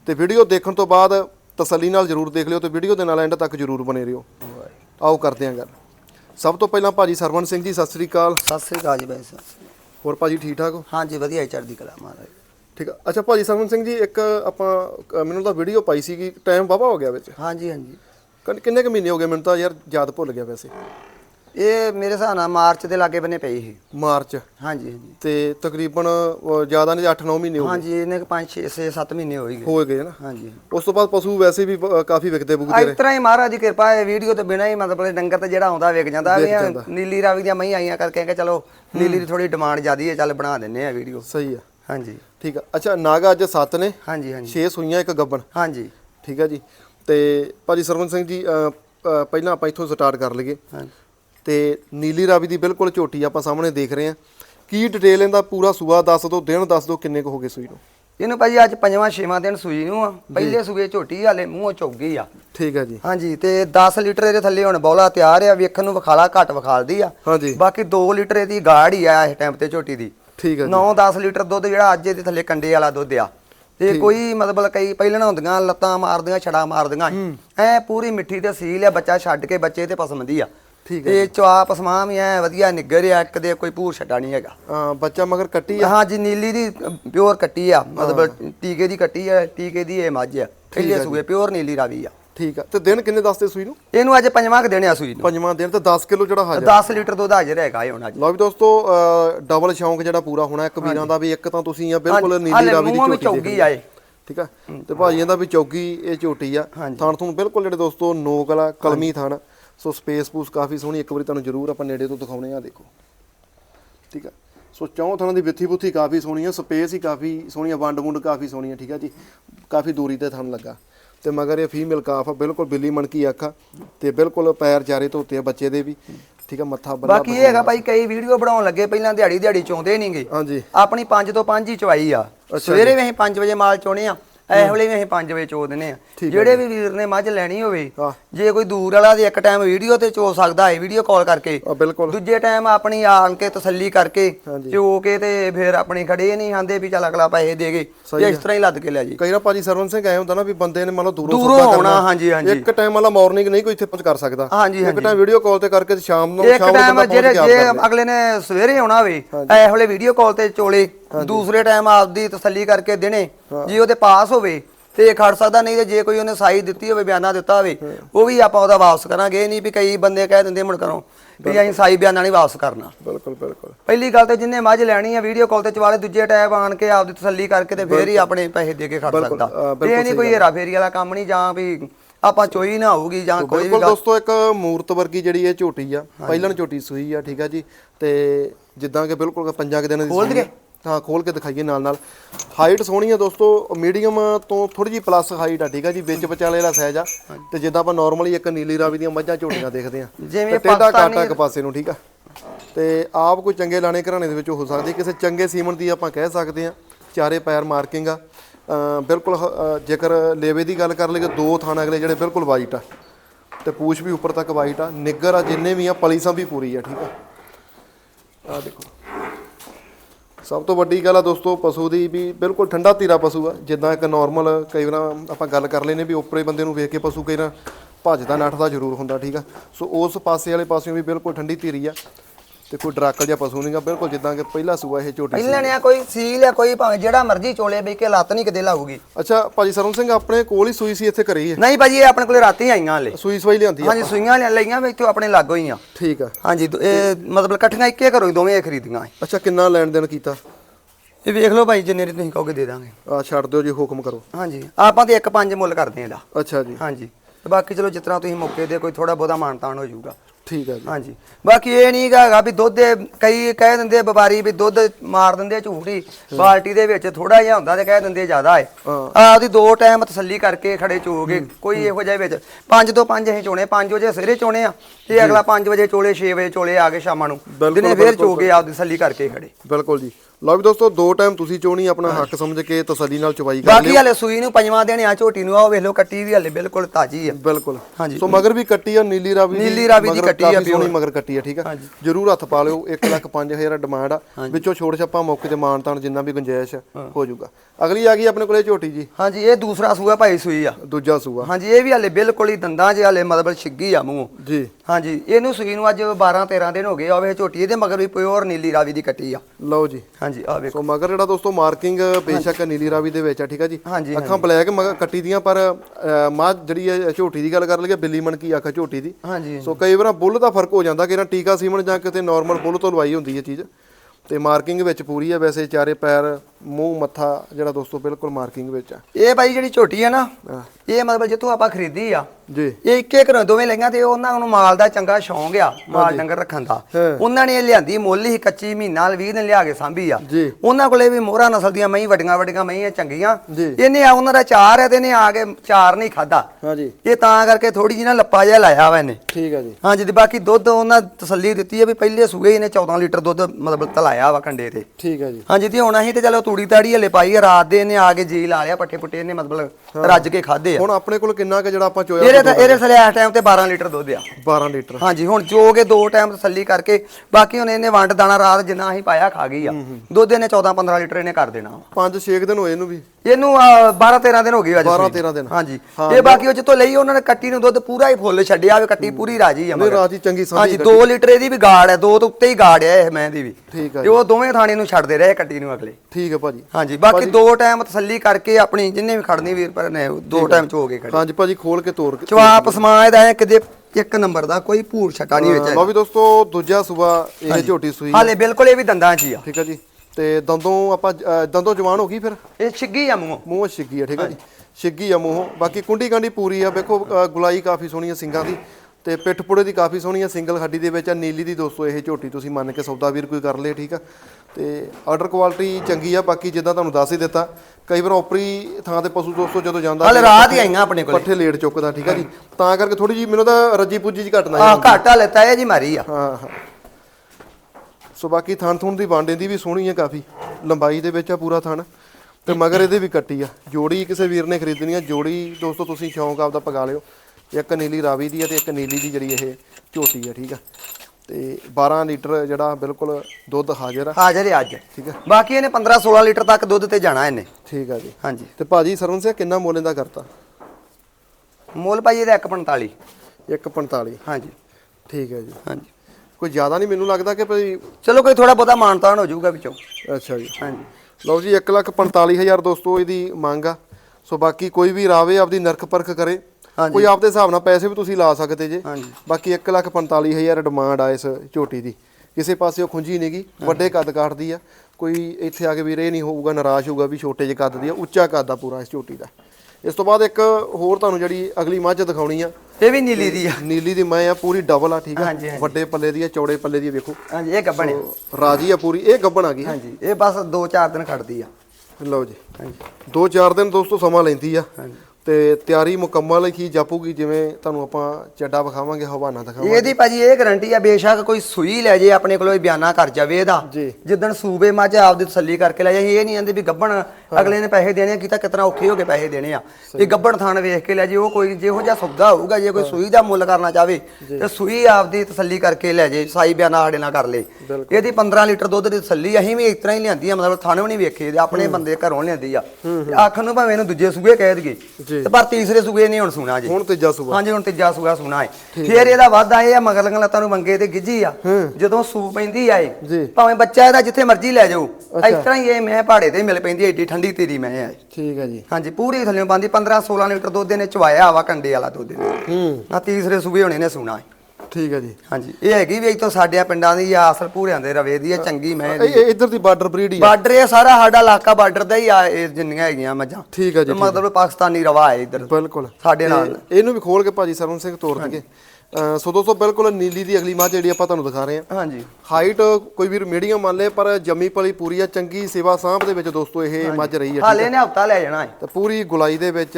ਤੇ ਵੀਡੀਓ ਦੇਖਣ ਤੋਂ ਬਾਅਦ ਤਸੱਲੀ ਨਾਲ ਜਰੂਰ ਦੇਖ ਲਿਓ ਤੇ ਵੀਡੀਓ ਦੇ ਨਾਲ ਐਂਡ ਤੱਕ ਜਰੂਰ ਬਨੇ ਰਹੋ ਆਓ ਕਰਦੇ ਆਂ ਗੱਲ। ਸਭ ਤੋਂ ਪਹਿਲਾਂ ਭਾਜੀ ਸਰਵਨ ਸਿੰਘ ਜੀ ਸਤਿ ਸ੍ਰੀ ਅਕਾਲ। ਸਤਿ ਸ੍ਰੀ ਅਕਾਲ ਜੀ ਬਾਈ ਸਾਹਿਬ। ਹੋਰ ਭਾਜੀ ਠੀਕ ਠਾਕ ਹੋ? ਹਾਂਜੀ ਵਧੀਆ ਜੀ, ਚੜ੍ਹਦੀ ਕਲਾ ਮਹਾਰਾਜ। ਠੀਕ ਆ। ਅੱਛਾ ਭਾਜੀ ਸਰਵਨ ਸਿੰਘ ਜੀ ਇੱਕ ਆਪਾਂ ਅ, ਮੈਨੂੰ ਤਾਂ ਵੀਡੀਓ ਪਾਈ ਸੀਗੀ ਟਾਈਮ ਵਾਵਾ ਹੋ ਗਿਆ ਵਿੱਚ। ਹਾਂਜੀ ਹਾਂਜੀ। ਕਿੰਨੇ ਕੁ ਮਹੀਨੇ ਹੋ ਗਏ? ਮੈਨੂੰ ਤਾਂ ਯਾਰ ਯਾਦ ਭੁੱਲ ਗਿਆ ਵੈਸੇ। ਇਹ ਮੇਰੇ ਹਿਸਾਬ ਨਾਲ ਮਾਰਚ ਦੇ ਲਾਗੇ ਬੰਨੇ ਪਈ ਸੀ। ਮਾਰਚ? ਹਾਂਜੀ ਹਾਂਜੀ। ਤੇ ਤਕਰੀਬਨ ਜ਼ਿਆਦਾ ਨਹੀਂ 8-9 ਮਹੀਨੇ ਹੋ ਗਏ। ਹਾਂਜੀ ਇਹਨੇ 5 6 6 7 ਮਹੀਨੇ ਹੋ ਹੀ ਗਏ। ਹੋ ਗਏ ਨਾ? ਹਾਂਜੀ। ਉਸ ਤੋਂ ਬਾਅਦ ਪਸ਼ੂ ਵੈਸੇ ਵੀ ਕਾਫੀ ਵਿਕਦੇ ਆ ਬੁਕਦੇ ਇਸ ਤਰ੍ਹਾਂ ਹੀ ਮਹਾਰਾਜ ਦੀ ਕਿਰਪਾ ਹੈ ਵੀਡੀਓ ਤੋਂ ਬਿਨਾਂ ਹੀ ਮਤਲਬ ਇਹ ਡੰਗਰ ਤੇ ਜਿਹੜਾ ਆਉਂਦਾ ਵਿਕ ਜਾਂਦਾ। ਵੀ ਇਹ ਨੀਲੀ ਰਾਵੀ ਦੀਆਂ ਮਹੀਂ ਆਈਆਂ ਕਰਕੇ ਕਿ ਚਲੋ ਨੀਲੀ ਦੀ ਥੋੜੀ ਡਿਮਾਂਡ ਜ਼ਿਆਦੀ ਹੈ ਚੱਲ ਬਣਾ ਦਿੰਨੇ ਆ ਵੀਡੀਓ। ਸਹੀ ਆ। ਹਾਂਜੀ। ਠੀਕ ਆ। ਅੱਛਾ ਨਾਗਾ ਅੱਜ 7 ਨੇ। ਹਾਂਜੀ ਹਾਂਜੀ। 6 ਸੂਈਆਂ ਇੱਕ ਗੱਬਣ। ਹਾਂਜੀ। ਠੀਕ ਆ ਜੀ। ਤੇ ਭਾਜੀ ਸਰਵਨ ਸਿੰਘ ਜੀ ਪਹਿਲਾਂ ਆਪਾਂ ਇੱਥੋਂ ਸਟਾਰਟ ਕਰ ਲਈਏ। ਹਾਂਜੀ। ਤੇ ਨੀਲੀ ਰਾਵੀ ਦੀ ਬਿਲਕੁਲ ਝੋਟੀ ਆਪਾਂ ਸਾਹਮਣੇ ਦੇਖ ਰਹੇ ਹਾਂ। ਕੀ ਡਿਟੇਲ ਇਹਦਾ ਪੂਰਾ ਸੂਆ? ਦੱਸ ਦਿਓ ਦਿਨ ਦੱਸ ਦਿਓ ਕਿੰਨੇ ਕੁ ਹੋ ਗਏ ਸੂਈ ਨੂੰ? ਇਹਨੂੰ ਭਾਜੀ ਅੱਜ ਪੰਜਵਾਂ ਛੇਵਾਂ ਦਿਨ ਸੂਈ ਨੂੰ ਆ। ਪਹਿਲੇ ਸੂਏ ਝੋਟੀ ਹਾਲੇ ਮੂੰਹੋਂ ਚੁੱਕ ਗਈ ਆ। ਠੀਕ ਆ ਜੀ। ਹਾਂਜੀ ਤੇ 10 ਲੀਟਰ ਇਹਦੇ ਥੱਲੇ ਹੁਣ ਬੌਲਾ ਤਿਆਰ ਆ ਵੇਖਣ ਨੂੰ ਵਿਖਾਲਾ ਘੱਟ ਵਿਖਾਲਦੀ ਆ। ਹਾਂਜੀ। ਬਾਕੀ 2 ਲੀਟਰ ਇਹਦੀ ਗਾੜ ਹੀ ਆ ਇਸ ਟਾਈਮ ਤੇ ਝੋਟੀ ਦੀ। ਠੀਕ ਆ ਜੀ। 9-10 ਲੀਟਰ ਦੁੱਧ ਜਿਹੜਾ ਅੱਜ ਇਹਦੇ ਥੱਲੇ ਕੰਡੇ ਵਾਲਾ ਦੁੱਧ ਆ। ਤੇ ਕੋਈ ਮਤਲਬ ਕਈ ਪਹਿਲਣਾ ਹੁੰਦੀਆਂ ਲੱਤਾਂ ਮਾਰਦੀਆਂ ਛੜਾ ਮਾਰਦੀਆਂ। ਐ ਪੂਰੀ ਮਿੱਠੀ ਤੇ ਸੀਲ ਆ ਬੱਚਾ ਛੱਡ ਕੇ ਬੱਚੇ ਤੇ ਪਸੰਦੀ ਆ। ਠੀਕ ਤੇ ਚਵਾ ਪਸਮਾ ਵੀ ਐ ਵਧੀਆ ਨਿੱਗਰ ਆ ਇੱਕ ਦੇ ਕੋਈ ਭੂਰ ਛੱਡਾ ਨਹੀਂ ਹੈਗਾ। ਅ, ਬੱਚਾ ਮਗਰ ਕੱਟੀ ਆ। ਹਾਂ ਜੀ ਨੀਲੀ ਦੀ ਪਿਓਰ ਕੱਟੀ ਆ। ਮਤਲਬ ਟੀਕੇ ਦੀ ਕੱਟੀ ਆ ਟੀਕੇ ਦੀ ਇਹ ਮੱਝ ਆ। ਪਹਿਲੇ ਸੂਏ ਪਿਓਰ ਨੀਲੀ ਰਾਵੀ ਆ। ਠੀਕ ਆ। ਤੇ ਦਿਨ ਕਿੰਨੇ ਦੱਸਦੇ ਸੂਈ ਨੂੰ? ਇਹਨੂੰ ਅੱਜ ਪੰਜਵਾਂ ਕ ਆ ਸੂਈ ਨੂੰ। ਪੰਜਵਾਂ ਦਿਨ ਤੇ 10 ਕਿਲੋ ਜਿਹੜਾ ਹਾਜ਼ਰ। 10 ਲੀਟਰ ਦੁੱਧ ਹਾਜ਼ਰ ਹੈਗਾ ਇਹ ਹੁਣ ਅੱਜ। ਲਓ ਵੀ ਦੋਸਤੋ ਡਬਲ ਸ਼ੌਂਕ ਜਿਹੜਾ ਪੂਰਾ ਹੋਣਾ ਇੱਕ ਵੀਰਾਂ ਦਾ ਵੀ ਇੱਕ ਤਾਂ ਤੁਸੀਂ ਆ ਬਿਲਕੁਲ ਨੀਲੀ ਰਾਵੀ ਦੀ ਚੌਗੀ ਆਏ। ਠੀਕ ਆ? ਤੇ ਭਾਜੀਆਂ ਦਾ ਵੀ ਚੌਗੀ ਇਹ ਝੋਟੀ ਆ। ਥਣ ਤੁਹਾਨੂੰ ਬਿਲਕੁਲ ਜਿਹੜੇ ਦੋਸਤੋ ਨੋਕ ਵਾਲਾ ਕਲਮੀ ਥਣ। ਸੋ ਸਪੇਸ ਪੂਸ ਕਾਫੀ ਸੋਹਣੀ ਇੱਕ ਵਾਰੀ ਤੁਹਾਨੂੰ ਜ਼ਰੂਰ ਆਪਾਂ ਨੇੜੇ ਤੋਂ ਦਿਖਾਉਣੇ ਆ ਦੇਖੋ। ਠੀਕ ਆ? ਸੋ ਚੌਂ ਥਣਾਂ ਦੀ ਵਿੱਥੀ ਬੁੱਥੀ ਕਾਫੀ ਸੋਹਣੀ ਆ ਸਪੇਸ ਹੀ ਕਾਫੀ ਸੋਹਣੀ ਆ ਵੰਡ ਵੁੰਡ ਕਾਫੀ ਸੋਹਣੀ ਆ ਠੀਕ ਆ ਜੀ? ਕਾਫੀ ਦੂਰੀ ਤੇ ਥਣ ਲੱਗਾ। ਤੇ ਮਗਰ ਇਹ ਫੀਮੇਲ ਕਾਫ ਆ ਬਿਲਕੁਲ ਬਿੱਲੀ ਮਣਕੀ ਅੱਖ ਤੇ ਬਿਲਕੁਲ ਪੈਰ ਚਾਰੇ ਧੋਤੇ ਆ ਬੱਚੇ ਦੇ ਵੀ ਠੀਕ ਆ? ਮੱਥਾ ਬੱਲਾ ਬਾਕੀ ਇਹ ਹੈਗਾ ਭਾਈ ਕਈ ਵੀਡੀਓ ਬਣਾਉਣ ਲੱਗੇ ਪਹਿਲਾਂ ਦਿਹਾੜੀ ਦਿਹਾੜੀ ਚੋਂਦੇ ਨਹੀਂਗੇ ਹਾਂਜੀ। ਆਪਣੀ 5 ਤੋਂ 5 ਹੀ ਚਵਾਈ ਆ। ਸਵੇਰੇ ਵੀ ਅਸੀਂ 5 ਵਜੇ ਮਾਲ ਚੋਣੇ ਆ। ਇਹ ਵੇਲੇ ਵੀ ਅਸੀਂ 5 ਵਜੇ ਚੋ ਦਿੰਨੇ ਆ ਜਿਹੜੇ ਵੀ ਵੀਰ ਨੇ ਮੱਝ ਲੈਣੀ ਹੋਵੇ। ਜੇ ਕੋਈ ਦੂਰ ਵਾਲਾ ਦੇ ਇੱਕ ਟਾਈਮ ਵੀਡੀਓ ਤੇ ਚੋ ਸਕਦਾ ਹੈ ਵੀਡੀਓ ਕਾਲ ਕਰਕੇ ਦੂਜੇ ਟਾਈਮ ਆਪਣੀ ਆਣ ਕੇ ਤਸੱਲੀ ਕਰਕੇ। ਚੋ ਕੇ ਤੇ ਫਿਰ ਆਪਣੀ ਖੜੇ ਨਹੀਂ ਆਂਦੇ ਵੀ ਚੱਲ ਅਗਲਾ ਪੈਸੇ ਦੇ ਗਏ ਇਸ ਤਰ੍ਹਾਂ ਹੀ ਲੱਦ ਕੇ ਲੈ ਜੀ ਕਈ ਵਾਰ ਭਾਜੀ ਸਰਵਨ ਸਿੰਘ ਆਏ ਹੁੰਦਾ ਨਾ ਵੀ ਬੰਦੇ ਨੇ ਮੰਨ ਲਓ ਦੂਰੋਂ ਦੂਰੋਂ ਆਉਣਾ। ਹਾਂਜੀ, ਹਾਂਜੀ। ਇੱਕ ਟਾਈਮ ਵਾਲਾ ਮਾਰਨਿੰਗ ਨਹੀਂ ਕੋਈ ਇੱਥੇ ਪਹੁੰਚ ਕਰ ਸਕਦਾ ਹਾਂਜੀ, ਇੱਕ। ਟਾਈਮ ਵੀਡੀਓ ਕਾਲ ਤੇ ਕਰਕੇ ਸ਼ਾਮ ਨੂੰ ਇੱਕ ਸ਼ਾਮ ਨੂੰ ਟਾਈਮ ਬੰਦਾ ਪਹੁੰਚ ਜਿਹੜੇ ਕੇ ਆਪ ਜੇ। ਅਗਲੇ ਨੇ ਸਵੇਰੇ ਆਉਣਾ ਹੋਵੇ ਵੇਲੇ ਵੀਡੀਓ ਕਾਲ ਤੇ ਚੋਲੇ ਦੂਸਰੇ ਟਾਈਮ ਆਪਦੀ ਤਸੱਲੀ ਕਰਕੇ ਦੇਣੇ ਜੇ ਉਹਦੇ ਪਾਸ ਹੋਵੇ ਤੇ ਖੜ ਸਕਦਾ ਨਹੀਂ ਤੇ ਜੇ ਕੋਈ ਉਹਨੇ ਸਾਈ ਦਿੱਤੀ ਹੋਵੇ ਬਿਆਨਾ ਦਿੱਤਾ ਹੋਵੇ ਉਹ ਵੀ ਆਪਾਂ ਉਹਦਾ ਵਾਪਸ ਕਰਾਂਗੇ। ਇਹ ਨਹੀਂ ਵੀ ਕਈ ਬੰਦੇ ਕਹਿ ਦਿੰਦੇ ਮੁੜ ਕਰੋ ਵੀ ਅਸੀਂ ਸਾਈ ਬਿਆਨਾ ਨਹੀਂ ਵਾਪਸ ਕਰਨਾ। ਬਿਲਕੁਲ ਬਿਲਕੁਲ। ਪਹਿਲੀ ਗੱਲ ਤੇ ਜਿੰਨੇ ਮੱਝ ਲੈਣੀ ਆ ਵੀਡੀਓ ਕਾਲ ਤੇ ਚਵਾਲੇ ਦੂਜੇ ਟਾਈਮ ਆਣ ਕੇ ਆਪਦੀ ਤਸੱਲੀ ਕਰਕੇ ਤੇ ਫੇਰ ਹੀ ਆਪਣੇ ਪੈਸੇ ਦੇ ਕੇ ਖੜ ਸਕਦਾ। ਇਹ ਨਹੀਂ ਕੋਈ ਹੇਰਾ ਫੇਰੀ ਵਾਲਾ ਕੰਮ ਨਹੀਂ ਜਾਂ ਵੀ ਆਪਾਂ ਚੋਈ ਨਾ ਹੋਊਗੀ ਜਾਂ ਕੋਈ ਵੀ ਬਿਲਕੁਲ ਗੱਲ ਦੋਸਤੋ ਇੱਕ ਮੂਰਤ ਵਰਗੀ ਜਿਹੜੀ ਇਹ ਝੋਟੀ ਆ ਪਹਿਲਣ ਝੋਟੀ ਸੂਈ ਆ ਠੀਕ ਆ ਜੀ। ਤੇ ਜਿੱਦਾਂ ਕਿ ਬਿਲਕੁਲ ਪੰਜਾਂ ਕੁ ਦਿਨ ਦੀ ਖੋਲ ਦਈਏ? ਹਾਂ ਖੋਲ ਕੇ ਦਿਖਾਈਏ ਨਾਲ ਨਾਲ। ਹਾਈਟ ਸੋਹਣੀ ਆ ਦੋਸਤੋ ਮੀਡੀਅਮ ਤੋਂ ਥੋੜੀ ਜੀ ਪਲੱਸ ਹਾਈਟ ਆ ਠੀਕ ਆ ਜੀ ਵਿੱਚ ਵਿਚਾਲੇ ਵਾਲਾ ਸਾਈਜ਼ ਆ। ਤੇ ਜਿੱਦਾਂ ਆਪਾਂ ਨਾਰਮਲੀ ਇੱਕ ਨੀਲੀ ਰਾਵੀ ਦੀਆਂ ਮੱਝਾਂ ਝੋਟੀਆਂ ਦੇਖਦੇ ਆ। ਜਿਵੇਂ ਪਾਕਿਸਤਾਨੀ- ਕਾਟਾ ਇੱਕ ਪਾਸੇ ਨੂੰ ਠੀਕ ਆ। ਤੇ ਆਪ ਕੋਈ ਚੰਗੇ ਲਾਣੇ ਘਰਾਣੇ ਦੇ ਵਿੱਚ ਹੋ ਸਕਦੀ ਕਿਸੇ ਚੰਗੇ ਸੀਮਨ ਦੀ ਆਪਾਂ ਕਹਿ ਸਕਦੇ ਆ। ਚਾਰੇ ਪੈਰ ਮਾਰਕਿੰਗ ਆ। ਬਿਲਕੁਲ ਜੇਕਰ ਲੇਵੇ ਦੀ ਗੱਲ ਕਰ ਲਈਏ ਦੋ ਥਾਣ ਅਗਲੇ ਜਿਹੜੇ ਬਿਲਕੁਲ ਵਾਈਟ ਆ। ਤੇ ਪੂਛ ਵੀ ਉੱਪਰ ਤੱਕ ਵਾਈਟ ਆ। ਨਿੱਗਰ ਆ ਜਿੰਨੇ ਵੀ ਆ ਪਲੀਸਾਂ ਵੀ ਪੂਰੀ ਆ ਠੀਕ ਆ। ਆ ਦੇਖੋ। ਸਭ ਤੋਂ ਵੱਡੀ ਗੱਲ ਆ ਦੋਸਤੋ ਪਸ਼ੂ ਦੀ ਵੀ ਬਿਲਕੁਲ ਠੰਡਾ ਧੀਰਾ ਪਸ਼ੂ ਆ। ਜਿੱਦਾਂ ਇੱਕ ਨਾਰਮਲ ਕਈ ਵਾਰ ਆਪਾਂ ਗੱਲ ਕਰ ਲੈਨੇ ਵੀ ਉੱਪਰੇ ਬੰਦੇ ਨੂੰ ਵੇਖ ਕੇ ਪਸ਼ੂ ਕਈ ਵਾਰ ਭੱਜਦਾ, ਨੱਠਦਾ ਜ਼ਰੂਰ ਹੁੰਦਾ, ਠੀਕ ਆ। ਸੋ ਉਸ ਪਾਸੇ ਵਾਲੇ ਪਾਸਿਓਂ ਵੀ ਬਿਲਕੁਲ ਠੰਡੀ ਧੀਰੀ ਆ। ਤੇ ਕੋਈ ਡਰਾਕਲ ਜਿਹਾ ਪਸ਼ੂ ਨਹੀਂਗਾ ਬਿਲਕੁਲ ਜਿੱਦਾਂ ਕਿ ਪਹਿਲਾ ਸੂਆ ਇਹ ਝੋਟੀ ਸੀ। ਪਹਿਲਾਂ ਨੇ ਕੋਈ ਸੀਲ ਆ ਕੋਈ ਭਾਵੇਂ ਜਿਹੜਾ ਮਰਜ਼ੀ ਚੋਲੇ ਬਈ ਕੇ ਲੱਤ ਨਹੀਂ ਕਿਤੇ ਲਾਊਗੀ। ਅੱਛਾ ਭਾਜੀ ਸਰਵਨ ਸਿੰਘ ਆਪਣੇ ਕੋਲ ਹੀ ਸੂਈ ਸੀ ਇੱਥੇ ਘਰੇ ਹੀ ਹੈ? ਨਹੀਂ ਭਾਜੀ ਇਹ ਆਪਣੇ ਕੋਲੇ ਰਾਤੀ ਆਈਆਂ ਹਲੇ। ਸੂਈ ਸਵਾਈ ਲਿਆਂਦੀ ਆ? ਹਾਂਜੀ ਸੂਈਆਂ ਲਿਆ- ਲਈਆਂ ਵੀ ਇੱਥੋਂ ਆਪਣੇ ਲਾਗੋ ਹੀ ਆ। ਠੀਕ ਆ। ਹਾਂਜੀ ਦੋ- ਇਹ ਮਤਲਬ ਇਕੱਠੀਆਂ ਇੱਕੇ ਘਰੋਂ ਹੀ ਦੋਵੇਂ ਇਹ ਖਰੀਦੀਆਂ ਇਹ। ਅੱਛਾ ਕਿੰਨਾ ਲੈਣ ਦੇਣ ਕੀਤਾ? ਇਹ ਵੇਖ ਲਓ ਭਾਈ ਜਿੰਨੇ ਦੀ ਤੁਸੀਂ ਕਹੋਗੇ ਦੇ ਦਾਂਗੇ। ਆ ਛੱਡ ਦਿਓ ਜੀ ਹੁਕਮ ਕਰੋ। ਹਾਂਜੀ ਆਪਾਂ ਤੇ ਇੱਕ ਪੰਜ ਮੁੱਲ ਕਰਦੇ ਆਂ ਇਹਦਾ। ਅੱਛਾ ਜੀ। ਹਾਂਜੀ ਤੇ ਬਾਕੀ ਚਲੋ ਜਿਸ ਤਰ੍ਹਾਂ ਤੁਸੀਂ ਮੌਕੇ ਦੇ ਕੋਈ ਥੋੜਾ ਬਹੁਤਾ ਮਾਨਤਾਨ ਹੋ ਜਾਊਗਾ। ਠੀਕ ਜੀ। ਹਾਂਜੀ। ਬਾਕੀ ਇਹ ਨਹੀਂ ਹੈਗਾ ਵੀ ਦੁੱਧ ਦੇ ਕਈ ਕਹਿ ਦਿੰਦੇ ਵਪਾਰੀ ਵੀ ਦੁੱਧ ਮਾਰ ਦਿੰਦੇ ਝੂਠੀ ਬਾਲਟੀ ਦੇ ਵਿੱਚ ਥੋੜਾ ਜਿਹਾ ਹੁੰਦਾ ਤੇ ਕਹਿ ਦਿੰਦੇ ਜ਼ਿਆਦਾ ਹੈ ਹਾਂ। ਆ ਉਹਦੀ ਦੋ ਟਾਈਮ ਤਸੱਲੀ ਕਰਕੇ ਖੜੇ ਚੋਗੇ ਕੋਈ ਇਹੋ ਜਿਹਾ ਵਿੱਚ। 5 ਤੋਂ 5 ਅਸੀਂ ਚੋਣੇ 5 ਵਜੇ ਸਵੇਰੇ ਚੋਣੇ ਆ ਤੇ ਅਗਲਾ 5 ਵਜੇ ਚੋਲੇ 6 ਵਜੇ ਚੋਲੇ ਆ ਕੇ ਸ਼ਾਮਾਂ ਨੂੰ। ਦਿਨੇ ਫੇਰ। ਚੋਗੇ ਆਪਦੀ ਤਸੱਲੀ ਕਰਕੇ ਖੜੇ। ਬਿਲਕੁਲ ਜੀ। ਲਓ ਵੀ ਦੋਸਤੋ ਦੋ ਟਾਈਮ ਤੁਸੀਂ ਚੋਣੀ ਆਪਣਾ ਹੱਕ ਸਮਝ ਕੇ ਤਸੱਲੀ ਨਾਲ ਚਵਾਈ ਕਰ ਬਾਕੀ ਲਿਓ। ਹਲੇ ਸੂਈ ਨੂੰ ਪੰਜਵਾਂ ਦਿਨ ਆ ਝੋਟੀ ਨੂੰ ਆ ਵੇਖ ਲਓ ਕੱਟੀ ਵੀ ਹਲੇ ਬਿਲਕੁਲ ਤਾਜੀ ਆ। ਬਿਲਕੁਲ। ਹਾਂਜੀ। ਸੋ ਮਗਰ ਵੀ ਕੱਟੀ ਆ ਨੀਲੀ ਰਾਵੀ ਨੀਲੀ ਰਾਵੀ ਦੀ ਕੱਟੀ ਆ, ਸੋਹਣੀ। ਮਗਰ ਕੱਟੀ ਆ ਠੀਕ ਆ। ਜਰੂਰ ਹੱਥ ਪਾ ਲਿਓ 1 ਲੱਖ 5000 ਡਿਮਾਂਡ ਆ। ਵਿੱਚੋਂ ਛੋੜ ਛੱਪਾ ਮੌਕੇ ਤੇ ਮਾਨ ਤਾਨ ਜਿੰਨਾ ਵੀ ਗੁੰਜਾਇਸ਼ ਹੋ। ਜਾਊਗਾ। ਅਗਲੀ ਆ ਗਈ ਆਪਣੇ ਕੋਲੇ ਝੋਟੀ ਜੀ। ਹਾਂਜੀ ਇਹ ਦੂਸਰਾ ਸੂਆ ਭਾਈ ਸੂਈ ਆ। ਦੂਜਾ ਸੂਆ। ਹਾਂਜੀ ਇਹ ਵੀ ਹਲੇ ਬਿਲਕੁਲ ਹੀ ਦੰਦਾਂ 'ਚ ਹਲੇ ਮਤਲਬ ਛਿੱਗੀ ਆ ਮੂੰਹ। ਜੀ। ਹਾਂਜੀ ਇਹਨੂੰ ਸੂਈ ਨੂੰ ਅੱਜ 12 13 ਦਿਨ ਹੋ ਗਏ ਆ ਵੇ ਝੋਟੀ ਇਹਦੇ ਮਗਰ ਵੀ ਪਿਓਰ ਨੀਲੀ ਰਾਵੀ ਦੀ ਕੱਟੀ ਆ। ਲਓ ਜੀ। ਹਾਂਜੀ ਆ ਵੇਖੋ। ਸੋ ਮਗਰ ਜਿਹੜਾ ਦੋਸਤੋ ਮਾਰਕਿੰਗ ਬੇਸ਼ੱਕ ਨੀਲੀ ਰਾਵੀ ਦੇ ਵਿੱਚ ਆ ਠੀਕ ਆ ਜੀ? ਹਾਂਜੀ, ਅੱਖਾਂ ਬਲੈਕ ਮਗਰ ਕੱਟੀ ਦੀਆਂ ਪਰ ਅ, ਮੱਝ ਜਿਹੜੀ ਹੈ ਝੋਟੀ ਦੀ ਗੱਲ ਕਰ ਲਈਏ ਬਿੱਲੀ ਮਣ ਕੀ ਅੱਖ ਝੋਟੀ ਦੀ। ਹਾਂਜੀ। ਸੋ ਕਈ ਵਾਰ ਬੁੱਲ ਦਾ ਫ਼ਰਕ ਹੋ ਜਾਂਦਾ ਕਿ ਨਾ ਟੀਕਾ ਸੀਮਨ ਜਾਂ ਕਿਤੇ ਨਾਰਮਲ ਬੁੱਲ ਤੋਂ ਲਵਾਈ ਹੁੰਦੀ ਹੈ ਚੀਜ਼। ਤੇ ਮਾਰਕਿੰਗ ਵਿੱਚ ਪੂਰੀ ਹੈ ਵੈਸੇ ਚਾਰੇ ਪੈਰ ਮੂੰਹ ਮੱਥਾ ਜਿਹੜਾ ਦੋਸਤੋ ਬਿਲਕੁਲ ਮਾਰਕਿੰਗ ਵਿੱਚ ਆ ਇਹ ਭਾਈ ਜਿਹੜੀ ਝੋਟੀ ਆ ਨਾ ਇਹ ਮਤਲਬ ਜਿੱਥੋਂ ਆਪਾਂ ਖਰੀਦੀ ਆ ਜੀ। ਇਹ ਇੱਕੇ ਘਰੋਂ ਦੋਵੇਂ ਲਈਆਂ ਤੇ ਉਹਨਾਂ ਨੂੰ ਮਾਲ ਦਾ ਚੰਗਾ ਸ਼ੌਂਕ ਆ ਮਾਲ ਡੰਗਰ ਰੱਖਣ ਦਾ। ਉਹਨਾਂ ਨੇ ਇਹ ਲਿਆਂਦੀ ਮੁੱਲ ਹੀ ਕੱਚੀ ਮਹੀਨਾ 20 ਦਿਨ ਲਿਆ ਕੇ ਸਾਂਭੀ ਆ। ਉਹਨਾਂ ਕੋਲੇ ਵੀ ਮੋਹਰਾ ਨਸਲ ਦੀਆਂ ਮਹੀਂ ਵੱਡੀਆਂ ਵੱਡੀਆਂ ਮਹੀਆਂ ਚੰਗੀਆਂ। ਇਹਨੇ ਆ ਉਹਨਾਂ ਦਾ ਚਾਰ ਹੈ ਤੇ ਇਹਨੇ ਆ ਕੇ ਚਾਰ ਨਹੀਂ ਖਾਦਾ ਹਾਂਜੀ। ਇਹ ਤਾਂ ਕਰਕੇ ਥੋੜੀ ਜਿਹੀ ਨਾ ਲੱਪਾ ਜਿਹਾ ਲਾਇਆ ਵਾ ਇਹਨੇ। ਠੀਕ ਆ ਜੀ। ਹਾਂਜੀ ਤੇ ਬਾਕੀ ਦੁੱਧ ਉਹਨਾਂ ਤਸੱਲੀ ਦਿੱਤੀ ਹੈ ਵੀ ਪਹਿਲੇ ਸੂਏ ਇਹਨੇ 14 ਲੀਟਰ ਦੁੱਧ ਮਤਲਬ ਤਲਾਇਆ। ਵਾ ਕੰਡੇ ਤੇ। ਠੀਕ ਆ ਜੀ। ਹਾਂਜੀ ਤੇ ਹੁਣ ਅਸੀਂ ਤੇ ਚਲੋ ਤੂੜੀ ਤਾੜੀ ਹਲੇ ਪਾਈ ਆ, ਰਾਤ ਦੇ ਇਹਨੇ ਆ ਕੇ ਜੀ ਲਾ ਲਿਆ ਪੱਠੇ ਪੁੱਟੇ ਇਹਨੇ ਮਤਲਬ ਰੱਜ ਕੇ ਖਾਦੇ ਆ। ਹੁਣ ਆਪਣੇ ਕੋਲ ਕਿੰਨਾ ਕੁ ਜਿਹੜਾ ਆਪਾਂ ਚੋਇਆ ਇਹਦੇ ਤਾਂ ਇਹਦੇ ਥਲੇ ਇਸ ਟਾਈਮ ਤੇ 12 ਲੀਟਰ ਦੁੱਧ ਆ। 12 ਲੀਟਰ। ਹਾਂਜੀ ਹੁਣ ਜੋ ਕੇ ਦੋ ਟਾਈਮ ਤਸੱਲੀ ਕਰਕੇ ਬਾਕੀ ਹੁਣ ਇਹਨੇ ਵੰਡ ਦਾਣਾ ਰਾਤ ਜਿੰਨਾ ਅਸੀਂ ਪਾਇਆ ਖਾ ਗਈ ਆ। ਦੁੱਧ ਇਹਨੇ 14 15 ਲੀਟਰ ਇਹਨੇ ਕਰ ਦੇਣਾ 5-6 ਦਿਨ ਹੋਏ ਇਹਨੂੰ ਵੀ। ਇਹਨੂੰ 12 13 ਦਿਨ ਹੋ ਗਏ ਅੱਜ 12 ਸੂਈ। 13 ਦਿਨ। ਹਾਂਜੀ। ਹਾਂ, ਇਹ ਬਾਕੀ ਉਹ ਜਿੱਥੋਂ ਲਈ ਉਹਨਾਂ ਨੇ ਕੱਟੀ ਨੂੰ ਦੁੱਧ ਪੂਰਾ ਹੀ ਫੁੱਲ ਛੱਡਿਆ ਵੇ ਕੱਟੀ ਪੂਰੀ ਰਾਜੀ ਆ ਮਗਰ। ਦੀ ਚੰਗੀ ਸਾਂਝੀ ਹਾਂਜੀ 2 ਲੀਟਰ ਇਹਦੀ ਵੀ ਗਾੜ ਹੈ ਦੋ ਤੋਂ ਉੱਤੇ ਹੀ ਗਾੜ ਹੈ ਇਹ ਮੈਂ ਦੀ ਵੀ। ਠੀਕ ਆ ਤੇ ਉਹ ਦੋਵੇਂ ਥਾਣੇ ਨੂੰ ਛੱਡਦੇ ਰਹੇ ਕੱਟੀ ਨੂੰ ਅਗਲੇ। ਠੀਕ ਹੈ ਭਾਜੀ। ਹਾਂਜੀ ਬਾਕੀ ਦੋ ਟਾਈਮ ਤਸੱਲੀ ਕਰਕੇ ਆਪਣੀ ਜਿੰਨੇ ਵੀ ਖੜਨੀ ਵੀਰ ਪਰ ਨੇ ਦੋ ਟਾਈਮ ਚ ਹੋ ਗਏ ਖੜੇ ਹਾਂਜੀ ਭਾਜੀ ਖੋਲ ਕੇ ਤੋੜ ਕੇ ਚਵਾਪ ਸਮਾਜ ਦਾ ਹੈ ਕਿਤੇ ਇੱਕ ਨੰਬਰ ਦਾ ਕੋਈ ਭੂਰ ਛਟਾ ਨਹੀਂ ਵਿੱਚ ਲਓ ਵੀ ਦੋਸਤੋ ਦੂਜਾ ਸੂਆ ਇਹ ਝੋਟੀ ਸੂਈ। ਹਾਲੇ ਬਿਲਕੁਲ ਇਹ ਵੀ ਦੰਦਾਂ 'ਚ ਹੀ ਆ। ਠੀਕ ਆ ਜੀ। ਤੇ ਦੰਦੋਂ ਆਪਾਂ ਦੰਦੋਂ ਜਵਾਨ ਹੋ ਗਈ ਫਿਰ? ਇਹ ਛਿੱਗੀ ਆ ਮੂੰਹੋਂ। ਮੂੰਹ ਛਿੱਗੀ ਆ ਠੀਕ ਆ ਜੀ। ਛਿੱਗੀ ਆ ਮੂੰਹੋਂ। ਬਾਕੀ ਕੁੰਡੀ ਕਾਂਡੀ ਪੂਰੀ ਆ ਵੇਖੋ ਗੁਲਾਈ ਕਾਫੀ ਸੋਹਣੀ ਆ ਸਿੰਗਾਂ ਦੀ। ਤੇ ਪਿੱਠ ਪੁੜੇ ਦੀ ਕਾਫੀ ਸੋਹਣੀ ਆ ਸਿੰਗਲ ਹੱਡੀ ਦੇ ਵਿੱਚ ਆ ਨੀਲੀ ਦੀ ਦੋਸਤੋ ਇਹ ਝੋਟੀ ਤੁਸੀਂ ਮੰਨ ਕੇ ਸੌਦਾ ਵੀਰ ਕੋਈ ਕਰ ਲੇ ਠੀਕ ਆ? ਤੇ ਆਰਡਰ ਕੁਆਲਿਟੀ ਚੰਗੀ ਆ ਬਾਕੀ ਜਿੱਦਾਂ ਤੁਹਾਨੂੰ ਦੱਸ ਹੀ ਦਿੱਤਾ ਕਈ ਵਾਰ ਓਪਰੀ ਥਾਂ ਤੇ ਪਸ਼ੂ ਦੋਸਤੋ ਜਦੋਂ ਜਾਂਦਾ ਹਾਲੇ ਰਾਤ ਹੀ ਆਈਆਂ ਆਪਣੇ ਕੋਲੇ। ਪੱਠੇ ਲੇਟ ਚੁੱਕਦਾ ਠੀਕ ਆ ਜੀ? ਤਾਂ ਕਰਕੇ ਥੋੜੀ ਜੀ ਮੈਨੂੰ ਤਾਂ ਰੱਜੀ ਪੁੱਜੀ ਜੀ ਘਟਨਾ ਆ ਘਾਟਾ ਲੈਤਾ ਹੈ ਜੀ ਮਾਰੀ ਆ। ਹਾਂ ਹਾਂ। ਸੋ ਬਾਕੀ ਥਣ ਥੁਣ ਦੀ ਬਾਂਡੇ ਦੀ ਵੀ ਸੋਹਣੀ ਹੈ ਕਾਫੀ ਲੰਬਾਈ ਦੇ ਵਿੱਚ ਆ ਪੂਰਾ ਥਣ ਤੇ ਮਗਰ ਇਹਦੇ ਵੀ ਕੱਟੀ ਆ। ਜੋੜੀ ਕਿਸੇ ਵੀਰ ਨੇ ਖਰੀਦਣੀ ਆ ਜੋੜੀ ਦੋਸਤੋ ਤੁਸੀਂ ਸ਼ੌਂਕ ਆਪਦਾ ਪਗਾ ਲਿਓ। ਇੱਕ ਨੀਲੀ ਰਾਵੀ ਦੀ ਆ ਤੇ ਇੱਕ ਨੀਲੀ ਦੀ ਜਿਹੜੀ ਇਹ ਝੋਟੀ ਆ ਠੀਕ ਆ? ਤੇ 12 ਲੀਟਰ ਜਿਹੜਾ ਬਿਲਕੁਲ ਦੁੱਧ ਹਾਜ਼ਰ ਆ। ਹਾਜ਼ਰ ਹੈ ਅੱਜ। ਠੀਕ ਆ? ਬਾਕੀ ਇਹਨੇ 15 16 ਲੀਟਰ ਤੱਕ ਦੁੱਧ ਤੇ ਜਾਣਾ ਇਹਨੇ। ਠੀਕ ਆ ਜੀ। ਹਾਂਜੀ। ਤੇ ਭਾਜੀ ਸਰਵਨ ਸਿੰਘ ਕਿੰਨਾ ਮੁੱਲ ਇਹਦਾ ਕਰਤਾ? ਮੁੱਲ ਭਾਈ ਇਹਦਾ 145 145 ਹਾਂਜੀ। ਠੀਕ ਹੈ ਜੀ। ਹਾਂਜੀ। ਕੋਈ ਜ਼ਿਆਦਾ ਨਹੀਂ ਮੈਨੂੰ ਲੱਗਦਾ ਕਿ ਭਾਈ ਚਲੋ ਕੋਈ ਥੋੜਾ ਬਹੁਤਾ ਮਾਨਤਾਨ ਹੋ ਜਾਊਗਾ ਵਿੱਚੋਂ। ਅੱਛਾ ਜੀ। ਹਾਂਜੀ। ਲਓ ਜੀ 145000 ਦੋਸਤੋ ਇਹਦੀ ਮੰਗ ਆ। ਸੋ ਬਾਕੀ ਕੋਈ ਵੀ ਰਾਵੇ ਆਪਦੀ ਨਰਕ ਪਰਖ ਕਰੇ। ਕੋਈ ਆਪਦੇ ਹਿਸਾਬ ਨਾਲ ਪੈਸੇ ਵੀ ਤੁਸੀਂ ਲਾ ਸਕਦੇ ਜੇ। ਹਾਂਜੀ। ਬਾਕੀ 145000 ਡਿਮਾਂਡ ਆ ਇਸ ਝੋਟੀ ਦੀ। ਕਿਸੇ ਪਾਸੇ ਉਹ ਖੁੰਝੀ ਨਹੀਂਗੀ ਵੱਡੇ ਕੱਦ ਕਾਟਦੀ ਆ। ਕੋਈ ਇੱਥੇ ਆ ਕੇ ਵੀ ਰੇ ਨਹੀਂ ਹੋਊਗਾ ਨਾਰਾਜ਼ ਹੋਊਗਾ ਵੀ ਛੋਟੇ ਜਿਹੇ ਕੱਦ ਦੀ ਆ ਉੱਚਾ ਕੱਦ ਆ ਪੂਰਾ ਇਸ ਝੋਟੀ ਦਾ। ਇਸ ਤੋਂ ਬਾਅਦ ਇੱਕ ਹੋਰ ਤੁਹਾਨੂੰ ਜਿਹੜੀ ਅਗਲੀ ਮੱਝ ਦਿਖਾਉਣੀ ਆ ਇਹ ਵੀ ਨੀਲੀ ਦੀ ਆ। ਨੀਲੀ ਦੀ ਮੈਂ ਆ ਪੂਰੀ ਡਬਲ ਆ ਠੀਕ ਆ। ਵੱਡੇ ਪੱਲੇ ਦੀ ਆ ਚੌੜੇ ਪੱਲੇ ਦੀ ਵੇਖੋ। ਹਾਂਜੀ ਇਹ ਗੱਬਣ ਰਾਜੀ ਆ ਪੂਰੀ ਇਹ ਗੱਬਣ ਆ ਗਈ। ਹਾਂਜੀ ਇਹ ਬਸ 2-4 ਦਿਨ ਖੜਦੀ ਆ। ਲਓ ਜੀ। ਹਾਂਜੀ। ਦੋ ਚਾਰ ਦਿਨ ਦੋਸਤੋ ਸਮਾਂ ਲੈਂਦੀ ਆ। ਹਾਂਜੀ। ਤੇ ਤਿਆਰੀ ਮੁਕੰਮਲ ਹੀ ਜਾਪੂਗੀ ਜਿਵੇਂ ਤੁਹਾਨੂੰ ਆਪਾਂ ਚੱਡਾ ਵਿਖਾਵਾਂਗੇ ਹਵਾਨਾ ਦਿਖਾਵਾਂਗੇ ਇਹਦੀ ਭਾਜੀ ਇਹ ਗਾਰੰਟੀ ਆ ਬੇਸ਼ੱਕ ਕੋਈ ਸੂਈ ਲੈ ਜੇ ਆਪਣੇ ਕੋਲੋਂ ਇਹ ਬਿਆਨਾ ਕਰ ਜਾਵੇ ਇਹਦਾ ਜੀ। ਜਿੱਦਣ ਸੂਬੇ ਮੱਝ ਆਪਦੀ ਤਸੱਲੀ ਕਰਕੇ ਲੈ ਜਾਏ ਇਹ ਨਹੀਂ ਆਂਦੇ ਵੀ ਗੱਬਣ ਅਗਲੇ ਨੇ ਪੈਸੇ ਦੇਣੇ ਆ ਕੀਤਾ ਕਿਤਨਾ ਔਖੇ ਹੋ ਕੇ ਪੈਸੇ ਦੇਣੇ ਆ। ਇਹ ਗੱਬਣ ਥਾਣ ਵੇਖ ਕੇ ਲੈ ਜੇ ਉਹ ਕੋਈ ਜਿਹੋ ਜਿਹਾ ਸੌਦਾ ਹੋਊਗਾ ਜੇ ਕੋਈ ਸੂਈ ਦਾ ਮੁੱਲ ਕਰਨਾ ਚਾਵੇ ਤੇ ਸੂਈ ਆਪਦੀ ਤਸੱਲੀ ਕਰਕੇ ਲੈ ਜੇ ਸਾਈ ਬਿਆਨਾ ਸਾਡੇ ਨਾਲ ਕਰ ਲੇ। ਇਹਦੀ 15 ਲੀਟਰ ਦੁੱਧ ਦੀ ਤਸੱਲੀ ਅਸੀਂ ਵੀ ਇਸ ਤਰ੍ਹਾਂ ਹੀ ਲਿਆਂਦੀ ਆ ਮਤਲਬ ਥਾਣੇ ਵੀ ਨਹੀਂ ਵੇਖੇ ਆਪਣੇ ਬੰਦੇ ਘਰੋਂ ਲਿਆਂਦੀ ਆ। ਆਖਣ ਨੂੰ ਭਾਵੇਂ ਇਹਨੂੰ ਦੂਜੇ ਸੂਏ ਕਹਿ ਦਈਏ। ਤੇ ਪਰ ਤੀਸਰੇ ਸੂਏ ਨਹੀਂ ਹੁਣ ਸੁਣਾ ਜੀ। ਹੁਣ ਤੀਜਾ ਸੂਆ ਹਾਂਜੀ ਹੁਣ ਤੀਜਾ ਸੂਆ ਸੁਣਾ ਹੈ ਫਿਰ ਇਹਦਾ ਵਾਧਾ ਇਹ ਆ ਮਗਰ ਲੰਗਣ ਲੱਤਾਂ ਨੂੰ ਮੰਗੇ ਤੇ ਗਿੱਜੀ ਆ। ਜਦੋਂ ਸੂ ਪੈਂਦੀ ਆ ਇਹ ਜੀ। ਭਾਵੇਂ ਬੱਚਾ ਇਹਦਾ ਜਿੱਥੇ ਮਰਜ਼ੀ ਲੈ ਜਾਓ। ਇਸ ਤਰ੍ਹਾਂ ਹੀ ਇਹ ਮੈਂ ਪਹਾੜੇ ਤੇ ਮਿਲ ਪੈਂਦੀ ਐ, ਏਡੀ ਠੰਡੀ ਤੇਰੀ ਮੈਂ ਆ। ਠੀਕ ਹੈ ਜੀ। ਹਾਂਜੀ ਪੂਰੀ ਥੱਲੇ ਪਾਉਂਦੀ 15 16 ਲੀਟਰ ਦੁੱਧ ਇਹਨੇ ਚਵਾਇਆ ਵਾ ਕੰਡੇ ਵਾਲਾ ਦੁੱਧ ਇਹਨੇ। ਹੂੰ। ਨਾ ਤੀਸਰੇ ਸੂਬੇ ਹੋਣੇ ਨੇ ਸੁਣਾ। ਹੈ ਠੀਕ ਹੈ ਜੀ। ਹਾਂਜੀ ਇਹ ਹੈਗੀ ਵੀ ਇਤੋਂ ਸਾਡਿਆਂ ਪਿੰਡਾਂ ਦੀ ਆ ਅਸਲ ਪੂਰਿਆਂ ਦੇ ਰਵੇ ਦੀ ਆ ਚੰਗੀ ਮੈਂ ਇਹ ਇਹ ਇੱਧਰ ਦੀ ਬਾਰਡਰ ਬਰੀਡ ਹੀ ਆ। ਬਾਰਡਰ ਇਹ ਸਾਰਾ ਸਾਡਾ ਇਲਾਕਾ ਬਾਰਡਰ ਦਾ ਹੀ ਆ ਇਹ ਜਿੰਨੀਆਂ ਹੈਗੀਆਂ ਮੱਝਾਂ। ਠੀਕ ਹੈ ਜੀ, ਮਤਲਬ ਪਾਕਿਸਤਾਨੀ ਰਵਾ ਹੈ ਇੱਧਰ। ਬਿਲਕੁਲ। ਸਾਡੇ ਨਾਲ। ਇਹਨੂੰ ਵੀ ਖੋਲ ਕੇ ਭਾਜੀ ਸਰਵਨ ਸਿੰਘ ਤੋੜ ਅਹ ਸੋ ਦੋਸਤੋ ਬਿਲਕੁਲ ਨੀਲੀ ਦੀ ਅਗਲੀ ਮੱਝ ਜਿਹੜੀ ਆਪਾਂ ਤੁਹਾਨੂੰ ਦਿਖਾ ਰਹੇ ਹਾਂ। ਹਾਂਜੀ। ਹਾਈਟ ਕੋਈ ਵੀਰ ਮੀਡੀਅਮ ਮੰਨ ਲੇ ਪਰ ਜੰਮੀ ਪਲੀ ਪੂਰੀ ਆ ਚੰਗੀ ਸੇਵਾ ਸਾਂਭ ਦੇ ਵਿੱਚ ਦੋਸਤੋ ਇਹ ਮੱਝ ਰਹੀ ਹੈ ਹਾਲੇ ਨੇ ਹਫਤਾ ਲੈ ਜਾਣਾ ਹੈ। ਤੇ ਪੂਰੀ ਗੁਲਾਈ ਦੇ ਵਿੱਚ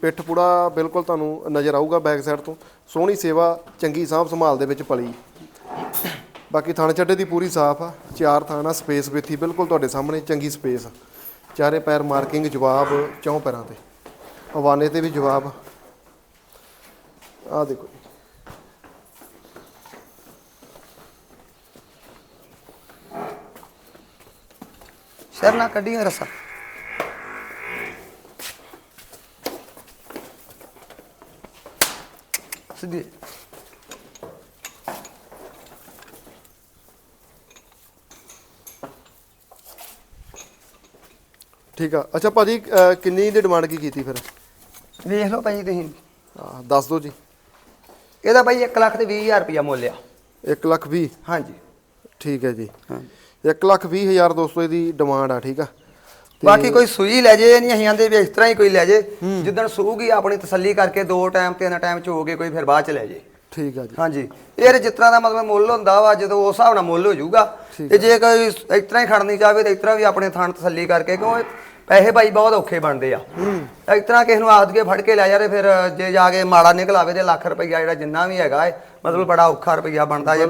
ਪਿੱਠ ਪੂੜਾ ਬਿਲਕੁਲ ਤੁਹਾਨੂੰ ਨਜ਼ਰ ਆਊਗਾ ਬੈਕ ਸਾਈਡ ਤੋਂ। ਸੋਹਣੀ ਸੇਵਾ ਚੰਗੀ ਸਾਂਭ ਸੰਭਾਲ ਦੇ ਵਿੱਚ ਪਲੀ। ਬਾਕੀ ਥਣ ਚੱਡੇ ਦੀ ਪੂਰੀ ਸਾਫ਼ ਆ। ਚਾਰ ਥਾਣਾ ਸਪੇਸ ਵਿੱਥੀ ਬਿਲਕੁਲ ਤੁਹਾਡੇ ਸਾਹਮਣੇ ਚੰਗੀ ਸਪੇਸ ਚਾਰੇ ਪੈਰ ਮਾਰਕਿੰਗ ਜਵਾਬ ਚੌਂ ਪੈਰਾਂ ਤੇ। ਹਵਾਨੇ ਤੇ ਵੀ ਜਵਾਬ ਆ। ਦੇਖੋ ਨਾ ਕੱਢੀਆਂ ਰਸਾ। ਸਿੱਧੀ। ਠੀਕ ਆ। ਅੱਛਾ ਭਾਜੀ ਅਹ ਕਿੰਨੀ ਦੀ ਡਿਮਾਂਡ ਕੀ ਕੀਤੀ ਫਿਰ? ਵੇਖ ਲਓ ਭਾਈ ਤੁਸੀਂ। ਆਹ, ਦੱਸ ਦਿਓ ਜੀ। ਇਹਦਾ ਭਾਈ 1 ਲੱਖ ਤੇ 20000 ਰੁਪਇਆ ਮੁੱਲ ਆ। 1 ਲੱਖ ਵੀਹ? ਹਾਂਜੀ। ਠੀਕ ਹੈ ਜੀ। ਹਾਂ 1 ਲੱਖ ਵੀਹ ਹਜ਼ਾਰ ਦੋਸਤੋ ਇਹਦੀ ਡਿਮਾਂਡ ਆ ਠੀਕ ਆ। ਬਾਕੀ ਕੋਈ ਸੂਈ ਲੈ ਜੇ ਨਹੀਂ ਅਸੀਂ ਆਂਦੇ ਵੀ ਇਸ ਤਰ੍ਹਾਂ ਹੀ ਕੋਈ ਲੈ ਜੇ। ਜਿੱਦਣ ਸੂਗੀ ਆਪਣੀ ਤਸੱਲੀ ਕਰਕੇ ਦੋ ਟਾਈਮ ਤਿੰਨ ਟਾਈਮ ਚ ਹੋ ਗਏ ਕੋਈ ਫਿਰ ਬਾਅਦ ਚ ਲੈ ਜੇ। ਠੀਕ ਆ ਜੀ। ਹਾਂਜੀ। ਇਹ ਜਿਸ ਤਰ੍ਹਾਂ ਦਾ ਮਤਲਬ ਮੁੱਲ ਹੁੰਦਾ ਵਾ ਜਦੋਂ ਉਸ ਹਿਸਾਬ ਨਾਲ ਮੁੱਲ ਹੋ ਜਾਊਗਾ ਤੇ ਜੇ ਕੋਈ ਇਸ ਤਰ੍ਹਾਂ ਹੀ ਖੜਨੀ ਚਾਹਵੇ ਤਾਂ ਇਸ ਤਰ੍ਹਾਂ ਵੀ ਆਪਣੇ ਥਾਂ ਤਸੱਲੀ ਕਰਕੇ ਕਿਉਂ ਪੈਸੇ ਭਾਈ ਬਹੁਤ ਔਖੇ ਬਣਦੇ ਆ। ਇਸ ਤਰ੍ਹਾਂ ਕਿਸੇ ਨੂੰ ਆਦਤ ਕੇ ਫੜ ਕੇ ਲੈ ਜਾ ਤੇ ਫਿਰ ਜੇ ਜਾ ਕੇ ਮਾੜਾ ਨਿਕਲ ਆਵੇ ਤੇ ਲੱਖ ਰੁਪਈਆ ਜਿਹੜਾ ਜਿੰਨਾ ਵੀ ਹੈਗਾ ਹੈ ਮਤਲਬ ਬੜਾ ਔਖਾ ਰੁਪਈਆ ਬਣਦਾ ਜੇ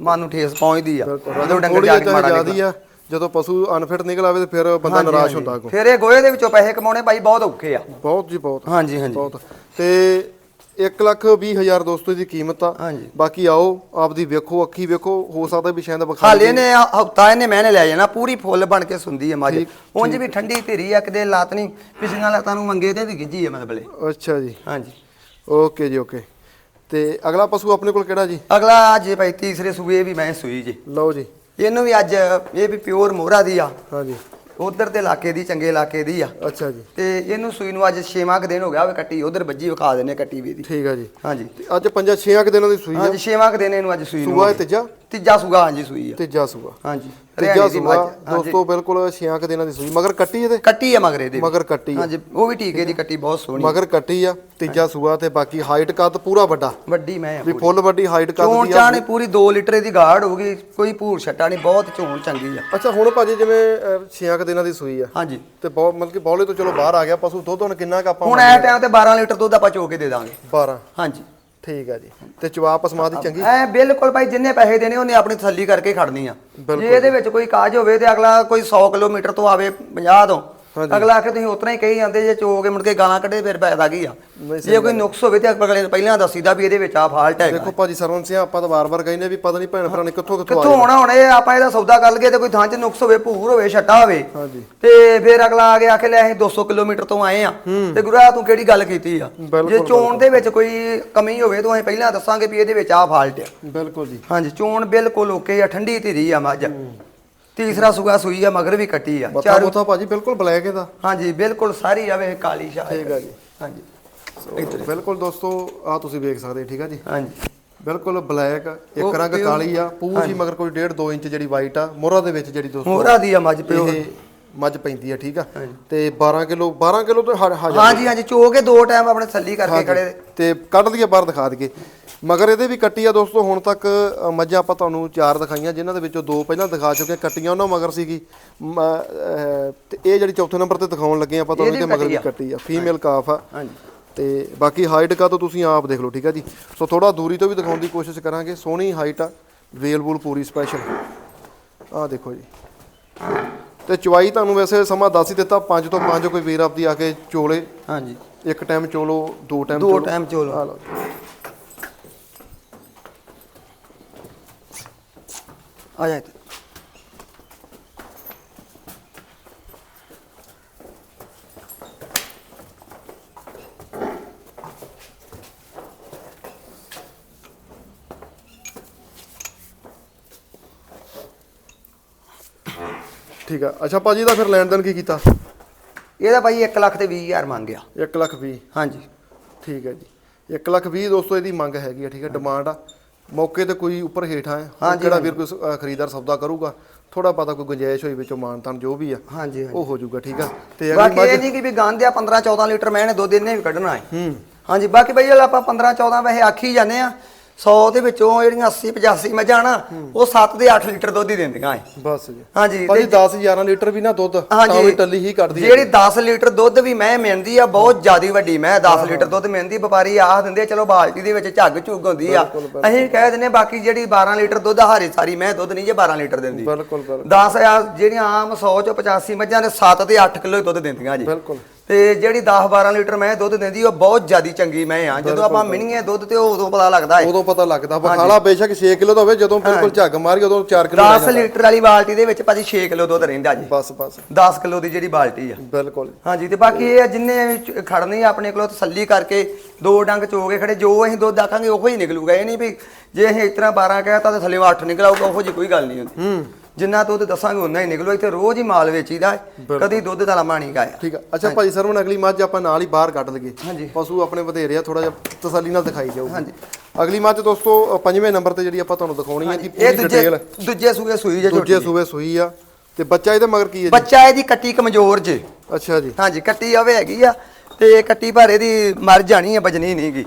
ਮਨ ਨੂੰ ਠੇਸ ਪਹੁੰਚਦੀ ਆ। ਜਦੋਂ ਡੰਗਰ ਜਾ ਕੇ ਮਾੜਾ ਜਿਆਦੀ ਨਿਕਲ। ਆ ਜਦੋਂ ਪਸ਼ੂ ਅਨਫਿਟ ਨਿਕਲ ਆਵੇ ਤੇ ਫਿਰ ਬੰਦਾ ਨਿਰਾਸ਼ ਹੁੰਦਾ ਫਿਰ ਇਹ ਗੋਹੇ ਦੇ ਵਿੱਚੋਂ ਪੈਸੇ ਕਮਾਉਣੇ ਭਾਈ ਬਹੁਤ ਔਖੇ ਆ। ਬਹੁਤ ਜੀ ਬਹੁਤ। ਹਾਂਜੀ ਹਾਂਜੀ। ਬਹੁਤ। ਤੇ 1 ਲੱਖ 20 ਹਜ਼ਾਰ ਦੋਸਤੋ ਦੀ ਕੀਮਤ ਆ। ਹਾਂਜੀ। ਬਾਕੀ ਆਓ ਆਪਦੀ ਵੇਖੋ ਅੱਖੀ ਵੇਖੋ ਹੋ ਸਕਦਾ ਵੀ ਸ਼ਾਇਦ ਵਿਖਾ ਹਾਲੇ ਨੇ ਹਫਤਾ ਇਹਨੇ ਮੈਨੇ ਲੈ ਜਾਣਾ ਪੂਰੀ ਫੁੱਲ ਬਣ ਕੇ ਸੁੰਦੀ ਹੈ ਮੱਝ। ਉਂਝ ਵੀ ਠੰਡੀ ਧੀਰੀ ਆ ਕਿਤੇ ਲਾਤ ਨਹੀਂ ਪਿਛਲੀਆਂ ਲਾਤਾਂ ਨੂੰ ਮੰਗੇ ਤੇ ਵੀ ਗਿੱਜੀ ਹੈ ਮਤਲਬ ਅੱਛਾ ਜੀ। ਹਾਂਜੀ। ਓਕੇ ਜੀ ਓਕੇ। ਤੇ ਅਗਲਾ ਪਸ਼ੂ ਆਪਣੇ ਕੋਲ ਕਿਹੜਾ ਜੀ? ਅਗਲਾ ਅੱਜ ਭਾਈ ਤੀਸਰੇ ਸੂਏ ਵੀ ਮੈਂ ਸੂਈ ਜੀ। ਲਓ ਜੀ। ਇਹਨੂੰ ਵੀ ਅੱਜ ਇਹ ਵੀ ਪਿਓਰ ਮੋਹਰਾ ਦੀ ਆ। ਹਾਂਜੀ। ਉਧਰ ਦੇ ਇਲਾਕੇ ਦੀ ਚੰਗੇ ਇਲਾਕੇ ਦੀ ਆ। ਅੱਛਾ ਜੀ। ਤੇ ਇਹਨੂੰ ਸੂਈ ਨੂੰ ਅੱਜ 6ਵਾਂ ਦਿਨ ਹੋ ਗਿਆ ਵੇ ਕੱਟੀ ਉਧਰ ਵੱਜੀ ਵਿਖਾ ਦਿੰਨੇ ਕੱਟੀ ਵੀ ਦੀ ਠੀਕ ਆ ਜੀ। ਹਾਂਜੀ। ਤੇ ਅੱਜ ਪੰਜਾਂ ਛੇਆਂ ਕੁ ਦਿਨਾਂ ਦੀ ਸੂਈ ਆ? ਹਾਂਜੀ 6ਵਾਂ ਦਿਨ ਇਹਨੂੰ ਅੱਜ ਸੂਈ ਨੂੰ ਸੂਆ ਹੋ। ਤੀਜਾ? ਤੀਜਾ ਸੂਗਾ ਹਾਂਜੀ ਸੂਈ ਆ। ਤੀਜਾ ਸੂਆ। ਹਾਂਜੀ ਤੀਜਾ ਹਰਿਆਣੇ ਦੀ ਸੂਆ। ਮੱਝ ਹਾਂਜੀ। ਦੋਸਤੋ ਬਿਲਕੁਲ ਛੇਆਂ ਕੁ ਦਿਨਾਂ ਦੀ ਸੂਈ। ਮਗਰ ਕੱਟੀ ਇਹਦੇ? ਕੱਟੀ ਆ ਮਗਰੇ ਦੇ ਮਗਰ ਕੱਟੀ ਆ। ਹਾਂਜੀ ਉਹ ਵੀ ਟੀਕੇ ਦੀ ਕੱਟੀ ਬਹੁਤ ਸੋਹਣੀ। ਮਗਰ ਕੱਟੀ ਆ ਤੀਜਾ ਸੂਆ ਤੇ ਬਾਕੀ ਹਾਈਟ ਕੱਦ ਪੂਰਾ ਵੱਡਾ। ਵੱਡੀ ਮੈਂ ਆ ਵੀ ਫੁੱਲ ਵੱਡੀ ਹਾਈਟ ਕੱਦ ਚੋਣ ਦੀ ਆ ਚਾਣੀ ਪੂਰੀ 2 ਲੀਟਰ ਦੀ ਗਾੜ ਹੋਊਗੀ ਕੋਈ ਭੂਰ ਛੱਟਾ ਨਹੀਂ ਬਹੁਤ ਚੋਣ ਚੰਗੀ ਆ। ਅੱਛਾ ਹੁਣ ਭਾਜੀ ਜਿਵੇਂ ਅਹ, ਛੇਆਂ ਕੁ ਦਿਨਾਂ ਦੀ ਸੂਈ ਆ। ਹਾਂਜੀ। ਤੇ ਬਹੁਤ ਮਤਲਬ ਕਿ ਬੌਲੇ ਤੋਂ ਚਲੋ ਬਾਹਰ ਆ ਗਿਆ ਪਸ਼ੂ ਦੁੱਧ ਹੁਣ ਕਿੰਨਾ ਕ ਆਪਾਂ ਹੁਣ ਇਹ ਟਾਈਮ ਤੇ 12 ਲੀਟਰ ਦੁੱਧ ਆਪਾਂ ਚੋ ਕੇ ਦੇ ਦਾਂਗੇ। 12 ਹਾਂਜੀ। ਠੀਕ ਆ ਜੀ। ਤੇ ਜਵਾਬ ਪਸਮਾ ਦੀ ਚੰਗੀ? ਐ ਬਿਲਕੁਲ ਭਾਈ ਜਿੰਨੇ ਪੈਸੇ ਦੇਣੇ ਉਹਨੇ ਆਪਣੀ ਤਸੱਲੀ ਕਰਕੇ ਖੜਨੀ ਆ। ਜੇ ਇਹਦੇ ਵਿੱਚ ਕੋਈ ਕਾਜ ਹੋਵੇ ਤੇ ਅਗਲਾ ਕੋਈ 100 ਕਿਲੋਮੀਟਰ ਤੋਂ ਆਵੇ 50 ਤੋਂ ਅਗਲਾ ਆਖੇ ਤੁਸੀਂ ਉਤਨਾ ਹੀ ਕਹੀ ਜਾਂਦੇ ਜੇ ਚੋ ਕੇ ਮੁੜ ਕੇ ਗਾਲਾਂ ਕੱਢੇ ਫਿਰ ਫਾਇਦਾ ਕੀ ਆ? ਜੇ ਕੋਈ ਨੁਕਸ ਹੋਵੇ ਤੇ ਅਗਲੇ ਪਹਿਲਾਂ ਦੱਸੀਦਾ ਵੀ ਇਹਦੇ ਵਿੱਚ ਆ ਫਾਲਟ ਹੈਗਾ। ਦੇਖੋ ਭਾਜੀ ਸਰਵਨ ਸਿੰਘ ਆਪਾਂ ਤਾਂ ਵਾਰ-ਵਾਰ ਕਹਿੰਦੇ ਵੀ ਪਤਾ ਨਹੀਂ ਭੈਣ ਭਰਾ ਨੇ ਕਿੱਥੋਂ ਕਿੱਥੋਂ ਕਿੱਥੋਂ ਆਉਣਾ ਹੁਣ ਇਹ ਆਪਾਂ ਇਹਦਾ ਸੌਦਾ ਕਰ ਲਈਏ ਤੇ ਕੋਈ ਥਾਂ 'ਚ ਨੁਕਸ ਹੋਵੇ ਭੂਰ ਹੋਵੇ ਛੱਟਾ ਹੋਵੇ ਹਾਂਜੀ। ਤੇ ਫਿਰ ਅਗਲਾ ਆ ਕੇ ਆਖੇ ਲੈ ਅਸੀਂ 200 ਕਿਲੋਮੀਟਰ ਤੋਂ ਆਏ ਆ। ਤੇ ਗੁਰਾ ਤੂੰ ਕਿਹੜੀ ਗੱਲ ਕੀਤੀ ਆ? ਜੇ ਚੋਣ ਦੇ ਵਿੱਚ ਕੋਈ ਕਮੀ ਹੋਵੇ ਤਾਂ ਅਸੀਂ ਪਹਿਲਾਂ ਦੱਸਾਂਗੇ ਵੀ ਇਹਦੇ ਵਿੱਚ ਆ ਫਾਲਟ ਆ। ਬਿਲਕੁਲ ਜੀ। ਹਾਂਜੀ ਚੋਣ ਬਿਲਕੁਲ ਓਕੇ ਆ ਠੰਡੀ ਧੀਰੀ ਆ ਮੱਝ। ਤੀਸਰਾ ਸੂਗਾ ਸੂਈ ਆ ਮਗਰ ਵੀ ਕੱਟੀ ਆ। ਮੱਥਾ ਮੁੱਥਾ ਭਾਜੀ ਬਿਲਕੁਲ ਬਲੈਕ ਇਹਦਾ। ਹਾਂਜੀ ਬਿਲਕੁਲ ਸਾਰੀ ਆਵੇ ਕਾਲੀ ਸ਼ਾਹ ਠੀਕ ਆ ਜੀ। ਹਾਂਜੀ। ਸੋ ਬਿਲਕੁਲ ਦੋਸਤੋ ਆ ਤੁਸੀਂ ਵੇਖ ਸਕਦੇ ਠੀਕ ਆ ਜੀ। ਹਾਂਜੀ। ਬਿਲਕੁਲ ਬਲੈਕ ਇੱਕ ਉਹ ਰੰਗ ਪਿਓ- ਕਾਲੀ ਆ ਪੂਛ ਹੀ ਮਗਰ ਕੋਈ 1.5 2 ਇੰਚ ਜਿਹੜੀ ਵਾਈਟ ਆ ਮੋਹਰਾ ਦੇ ਵਿੱਚ ਜਿਹੜੀ ਦੋਸਤੋ ਮੋਹਰਾ ਦੀ ਆ ਮੱਝ ਪਿਓ ਇਹ ਮੱਝ ਪੈਂਦੀ ਆ ਠੀਕ ਆ। ਤੇ 12 ਕਿਲੋ 12 ਕਿਲੋ ਤੋਂ ਹ- ਹਜਾ ਹਾਂਜੀ ਹਾਂਜੀ ਚੋ ਕੇ ਦੋ ਟਾਈਮ ਆਪਣੇ ਤਸੱਲੀ ਕਰਕੇ ਖੜੇ। ਤੇ ਕੱਢ ਲਈਏ ਬਾਹਰ ਦਿਖਾ ਦਈਏ। ਮਗਰ ਇਹਦੇ ਵੀ ਕੱਟੀ ਆ ਦੋਸਤੋ ਹੁਣ ਤੱਕ ਮੱਝਾਂ ਆਪਾਂ ਤੁਹਾਨੂੰ ਚਾਰ ਦਿਖਾਈਆਂ ਜਿਨ੍ਹਾਂ ਦੇ ਵਿੱਚੋਂ ਦੋ ਪਹਿਲਾਂ ਦਿਖਾ ਚੁੱਕੇ। ਕੱਟੀਆਂ ਉਹਨਾਂ ਮਗਰ ਸੀਗੀ। ਤੇ ਇਹ ਜਿਹੜੀ ਚੌਥੇ ਨੰਬਰ ਤੇ ਦਿਖਾਉਣ ਲੱਗੇ ਆਪਾਂ ਤੁਹਾਨੂੰ ਇਹਦੀ ਮਗਰ ਵੀ ਕੱਟੀ ਆ। ਫੀਮੇਲ ਕਾਫ ਆ। ਹਾਂਜੀ। ਤੇ ਬਾਕੀ ਹਾਈਟ ਕਾ ਤੋਂ ਤੁਸੀਂ ਆਪ ਦੇਖ ਲਓ ਠੀਕ ਆ ਜੀ? ਸੋ ਥੋੜਾ ਦੂਰੀ ਤੋਂ ਵੀ ਦਿਖਾਉਣ ਦੀ ਕੋਸ਼ਿਸ਼ ਕਰਾਂਗੇ ਸੋਹਣੀ ਹਾਈਟ ਆ ਵੇਲ ਵੂਲ ਪੂਰੀ ਸਪੈਸ਼ਲ ਆ ਦੇਖੋ ਜੀ। ਤੇ ਚਵਾਈ ਤੁਹਾਨੂੰ ਵੈਸੇ ਸਮਾਂ ਦੱਸ ਹੀ ਦਿੱਤਾ 5 ਤੋਂ 5 ਕੋਈ ਵੀਰ ਆਪਦੀ ਆ ਕੇ ਚੋਲੇ। ਹਾਂਜੀ। ਇੱਕ ਟਾਈਮ ਚੋਲੋ ਦੋ ਟਾਈਮ ਦੋ ਟਾਈਮ ਚੋ ਲਓ ਆ ਲਓ। ਆ ਜਾ ਇੱਥੇ। ਠੀਕ ਆ। ਅੱਛਾ ਭਾਜੀ ਦਾ ਫਿਰ ਲੈਣ ਦੇਣ ਕੀ ਕੀਤਾ? ਇਹਦਾ ਭਾਈ 1 ਲੱਖ ਤੇ 20 ਹਜ਼ਾਰ ਮੰਗਿਆ 1 ਲੱਖ 20 ਹਾਂਜੀ। ਠੀਕ ਹੈ ਜੀ। 1 ਲੱਖ 20 ਦੋਸਤੋ ਇਹਦੀ ਮੰਗ ਹੈਗੀ ਆ ਠੀਕ ਹੈ ਡਿਮਾਂਡ ਆ। ਮੌਕੇ ਤੇ ਕੋਈ ਉੱਪਰ ਹੇਠਾਂ ਹੈ। ਹਾਂਜੀ, ਜਿਹੜਾ ਵੀਰ ਕੋਈ ਸ- ਅ, ਖਰੀਦਦਾਰ ਸੌਦਾ ਕਰੂਗਾ। ਥੋੜਾ ਪਤਾ ਕੋਈ ਗੁੰਜਾਇਸ਼ ਹੋਈ ਵਿੱਚੋਂ ਮਾਨਤਾਨ ਜੋ ਵੀ ਆ ਹਾਂਜੀ ਹਾਂਜੀ। ਉਹ ਹੋ ਜਾਊਗਾ ਠੀਕ ਆ। ਤੇ ਅਗਲੀ ਬਾਕੀ ਮੱਝ ਇਹ ਨਹੀਂ ਕਿ ਵੀ ਗੰਦ ਆ 15 14 ਲੀਟਰ ਮੈਂ ਇਹਨੇ ਦੁੱਧ ਇਹਨੇ ਵੀ ਕੱਢਣਾ ਹੈ। ਹਾਂਜੀ ਬਾਕੀ ਬਈ ਆਪਾਂ 15 14 ਵੈਸੇ ਆਖੀ ਜਾਂਦੇ ਆ। 100 ਦੇ ਵਿੱਚੋਂ ਜਿਹੜੀਆਂ 80 85 ਮੱਝਾਂ ਨਾ ਉਹ 7 ਦੇ 8 ਲੀਟਰ ਦੁੱਧ ਹੀ ਦਿੰਦੀਆਂ ਐ ਬਸ ਜੀ। ਹਾਂਜੀ ਭਾਜੀ ਤੇ 10 11 ਲੀਟਰ ਵੀ ਨਾ ਦੁੱਧ ਤਾਂ ਵੀ ਟੱਲੀ ਹੀ ਕੱਢਦੀ ਜਿਹੜੀ 10 ਲੀਟਰ ਦੁੱਧ ਵੀ ਮੈਂ ਮਿਲਦੀ ਆ ਬਹੁਤ ਜ਼ਿਆਦੀ ਵੱਡੀ ਮੈਂ 10 ਲੀਟਰ ਦੁੱਧ ਮਿਲਦੀ ਵਪਾਰੀ ਆਖ ਦਿੰਦੇ ਚਲੋ ਬਾਲਟੀ ਦੇ ਵਿੱਚ ਝੱਗ ਝੁੱਗ ਹੁੰਦੀ ਆ। ਅਸੀਂ ਕਹਿ ਦਿੰਦੇ ਬਾਕੀ ਜਿਹੜੀ 12 ਲੀਟਰ ਦੁੱਧ ਹਾਰੇ ਸਾਰੀ ਮੈਂ ਦੁੱਧ ਨਹੀਂ ਜੇ 12 ਲੀਟਰ ਦਿੰਦੀ। ਬਿਲਕੁਲ ਬਿਲਕੁਲ। 10 ਆ ਜਿਹੜੀਆਂ ਆਮ 100 ਚੋਂ 85 ਮੱਝਾਂ ਦੇ 7 ਤੇ 8 ਕਿਲੋ ਦੁੱਧ ਦਿੰਦੀਆਂ ਜੀ। ਬਿਲਕੁਲ। ਤੇ ਜਿਹੜੀ 10 12 ਲੀਟਰ ਮੈਂ ਦੁੱਧ ਦਿੰਦੀ ਉਹ ਬਹੁਤ ਜ਼ਿਆਦੀ ਚੰਗੀ ਮੈਂ ਆ। ਜਦੋਂ ਆਪਾਂ ਮਿਣੀਏ ਦੁੱਧ ਤੇ ਉਹ ਉਦੋਂ ਪਤਾ ਲੱਗਦਾ ਹੈ। ਉਦੋਂ ਪਤਾ ਲੱਗਦਾ। ਬਖਾਲਾ ਬੇਸ਼ੱਕ 6 ਕਿਲੋ ਦਾ ਹੋਵੇ ਜਦੋਂ ਬਿਲਕੁਲ ਝੱਗ ਮਾਰੀ ਉਦੋਂ 4 ਕਿਲੋ 10 ਲੀਟਰ ਵਾਲੀ ਬਾਲਟੀ ਦੇ ਵਿੱਚ ਭਾਜੀ 6 ਕਿਲੋ ਦੁੱਧ ਰਹਿੰਦਾ ਜੀ। ਬਸ ਬਸ। 10 ਕਿਲੋ ਦੀ ਜਿਹੜੀ ਬਾਲਟੀ ਆ। ਬਿਲਕੁਲ। ਹਾਂਜੀ ਤੇ ਬਾਕੀ ਇਹ ਆ ਜਿੰਨੇ ਖੜਨੇ ਆ ਆਪਣੇ ਕੋਲੋਂ ਤਸੱਲੀ ਕਰਕੇ ਦੋ ਡੰਗ ਚੋ ਕੇ ਖੜੇ ਜੋ ਅਸੀਂ ਦੁੱਧ ਆਖਾਂਗੇ ਉਹੋ ਹੀ ਨਿਕਲੂਗਾ। ਇਹ ਨਹੀਂ ਵੀ ਜੇ ਅਸੀਂ ਇਸ ਤਰ੍ਹਾਂ 12 ਕਹਿਤਾ ਤੇ ਥੱਲੇ 8 ਨਿਕਲਾਊਗਾ ਉਹੋ ਜੀ ਕੋਈ ਗੱਲ ਨਹੀਂ ਹੁੰਦੀ। ਹੂੰ। ਜਿੰਨਾ ਦੁੱਧ ਦੱਸਾਂਗੇ ਉਨਾ ਹੀ ਨਿਕਲੂ ਇੱਥੇ ਰੋਜ਼ ਹੀ ਮਾਲ ਵੇਚੀਦਾ ਹੈ। ਕਦੀ ਦੁੱਧ ਦਾ ਲਮਾ ਨਹੀਂ ਗਾਇਆ। ਠੀਕ ਆ। ਅੱਛਾ ਭਾਈ ਸਰਵਣ ਅਗਲੀ ਮੱਝ ਆਪਾਂ ਨਾਲ ਹੀ ਬਾਹਰ ਕੱਢ ਲਈਏ। ਹਾਂਜੀ। ਪਸ਼ੂ ਆਪਣੇ ਵਧੇਰੇ ਆ ਥੋੜਾ ਜਿਹਾ ਤਸੱਲੀ ਨਾਲ ਦਿਖਾਈ ਜਾਊਗੀ। ਹਾਂਜੀ। ਅਗਲੀ ਮੱਝ ਦੋਸਤੋ ਪੰਜਵੇਂ ਨੰਬਰ ਤੇ ਜਿਹੜੀ ਆਪਾਂ ਤੁਹਾਨੂੰ ਦਿਖਾਉਣੀ ਹੈ ਕਿ ਇਹ ਪੂਰੀ ਡਿਟੇਲ ਦੂਜੇ ਸੂਏ ਸੂਈ ਜੇ ਦੂਜੇ ਸੂਬੇ ਸੂਈ ਆ। ਤੇ ਬੱਚਾ ਇਹਦੇ ਮਗਰ ਕੀ ਹੈ ਜੀ? ਬੱਚਾ ਇਹਦੀ ਕੱਟੀ ਕਮਜ਼ੋਰ ਜੇ। ਅੱਛਾ ਜੀ। ਹਾਂਜੀ ਕੱਟੀ ਆਵੇ ਹੈਗੀ ਆ। ਤੇ ਕੱਟੀ ਪਰ ਇਹਦੀ ਮਰ ਜਾਣੀ ਹੈ ਬਜਣੀ ਨਹੀਂਗੀ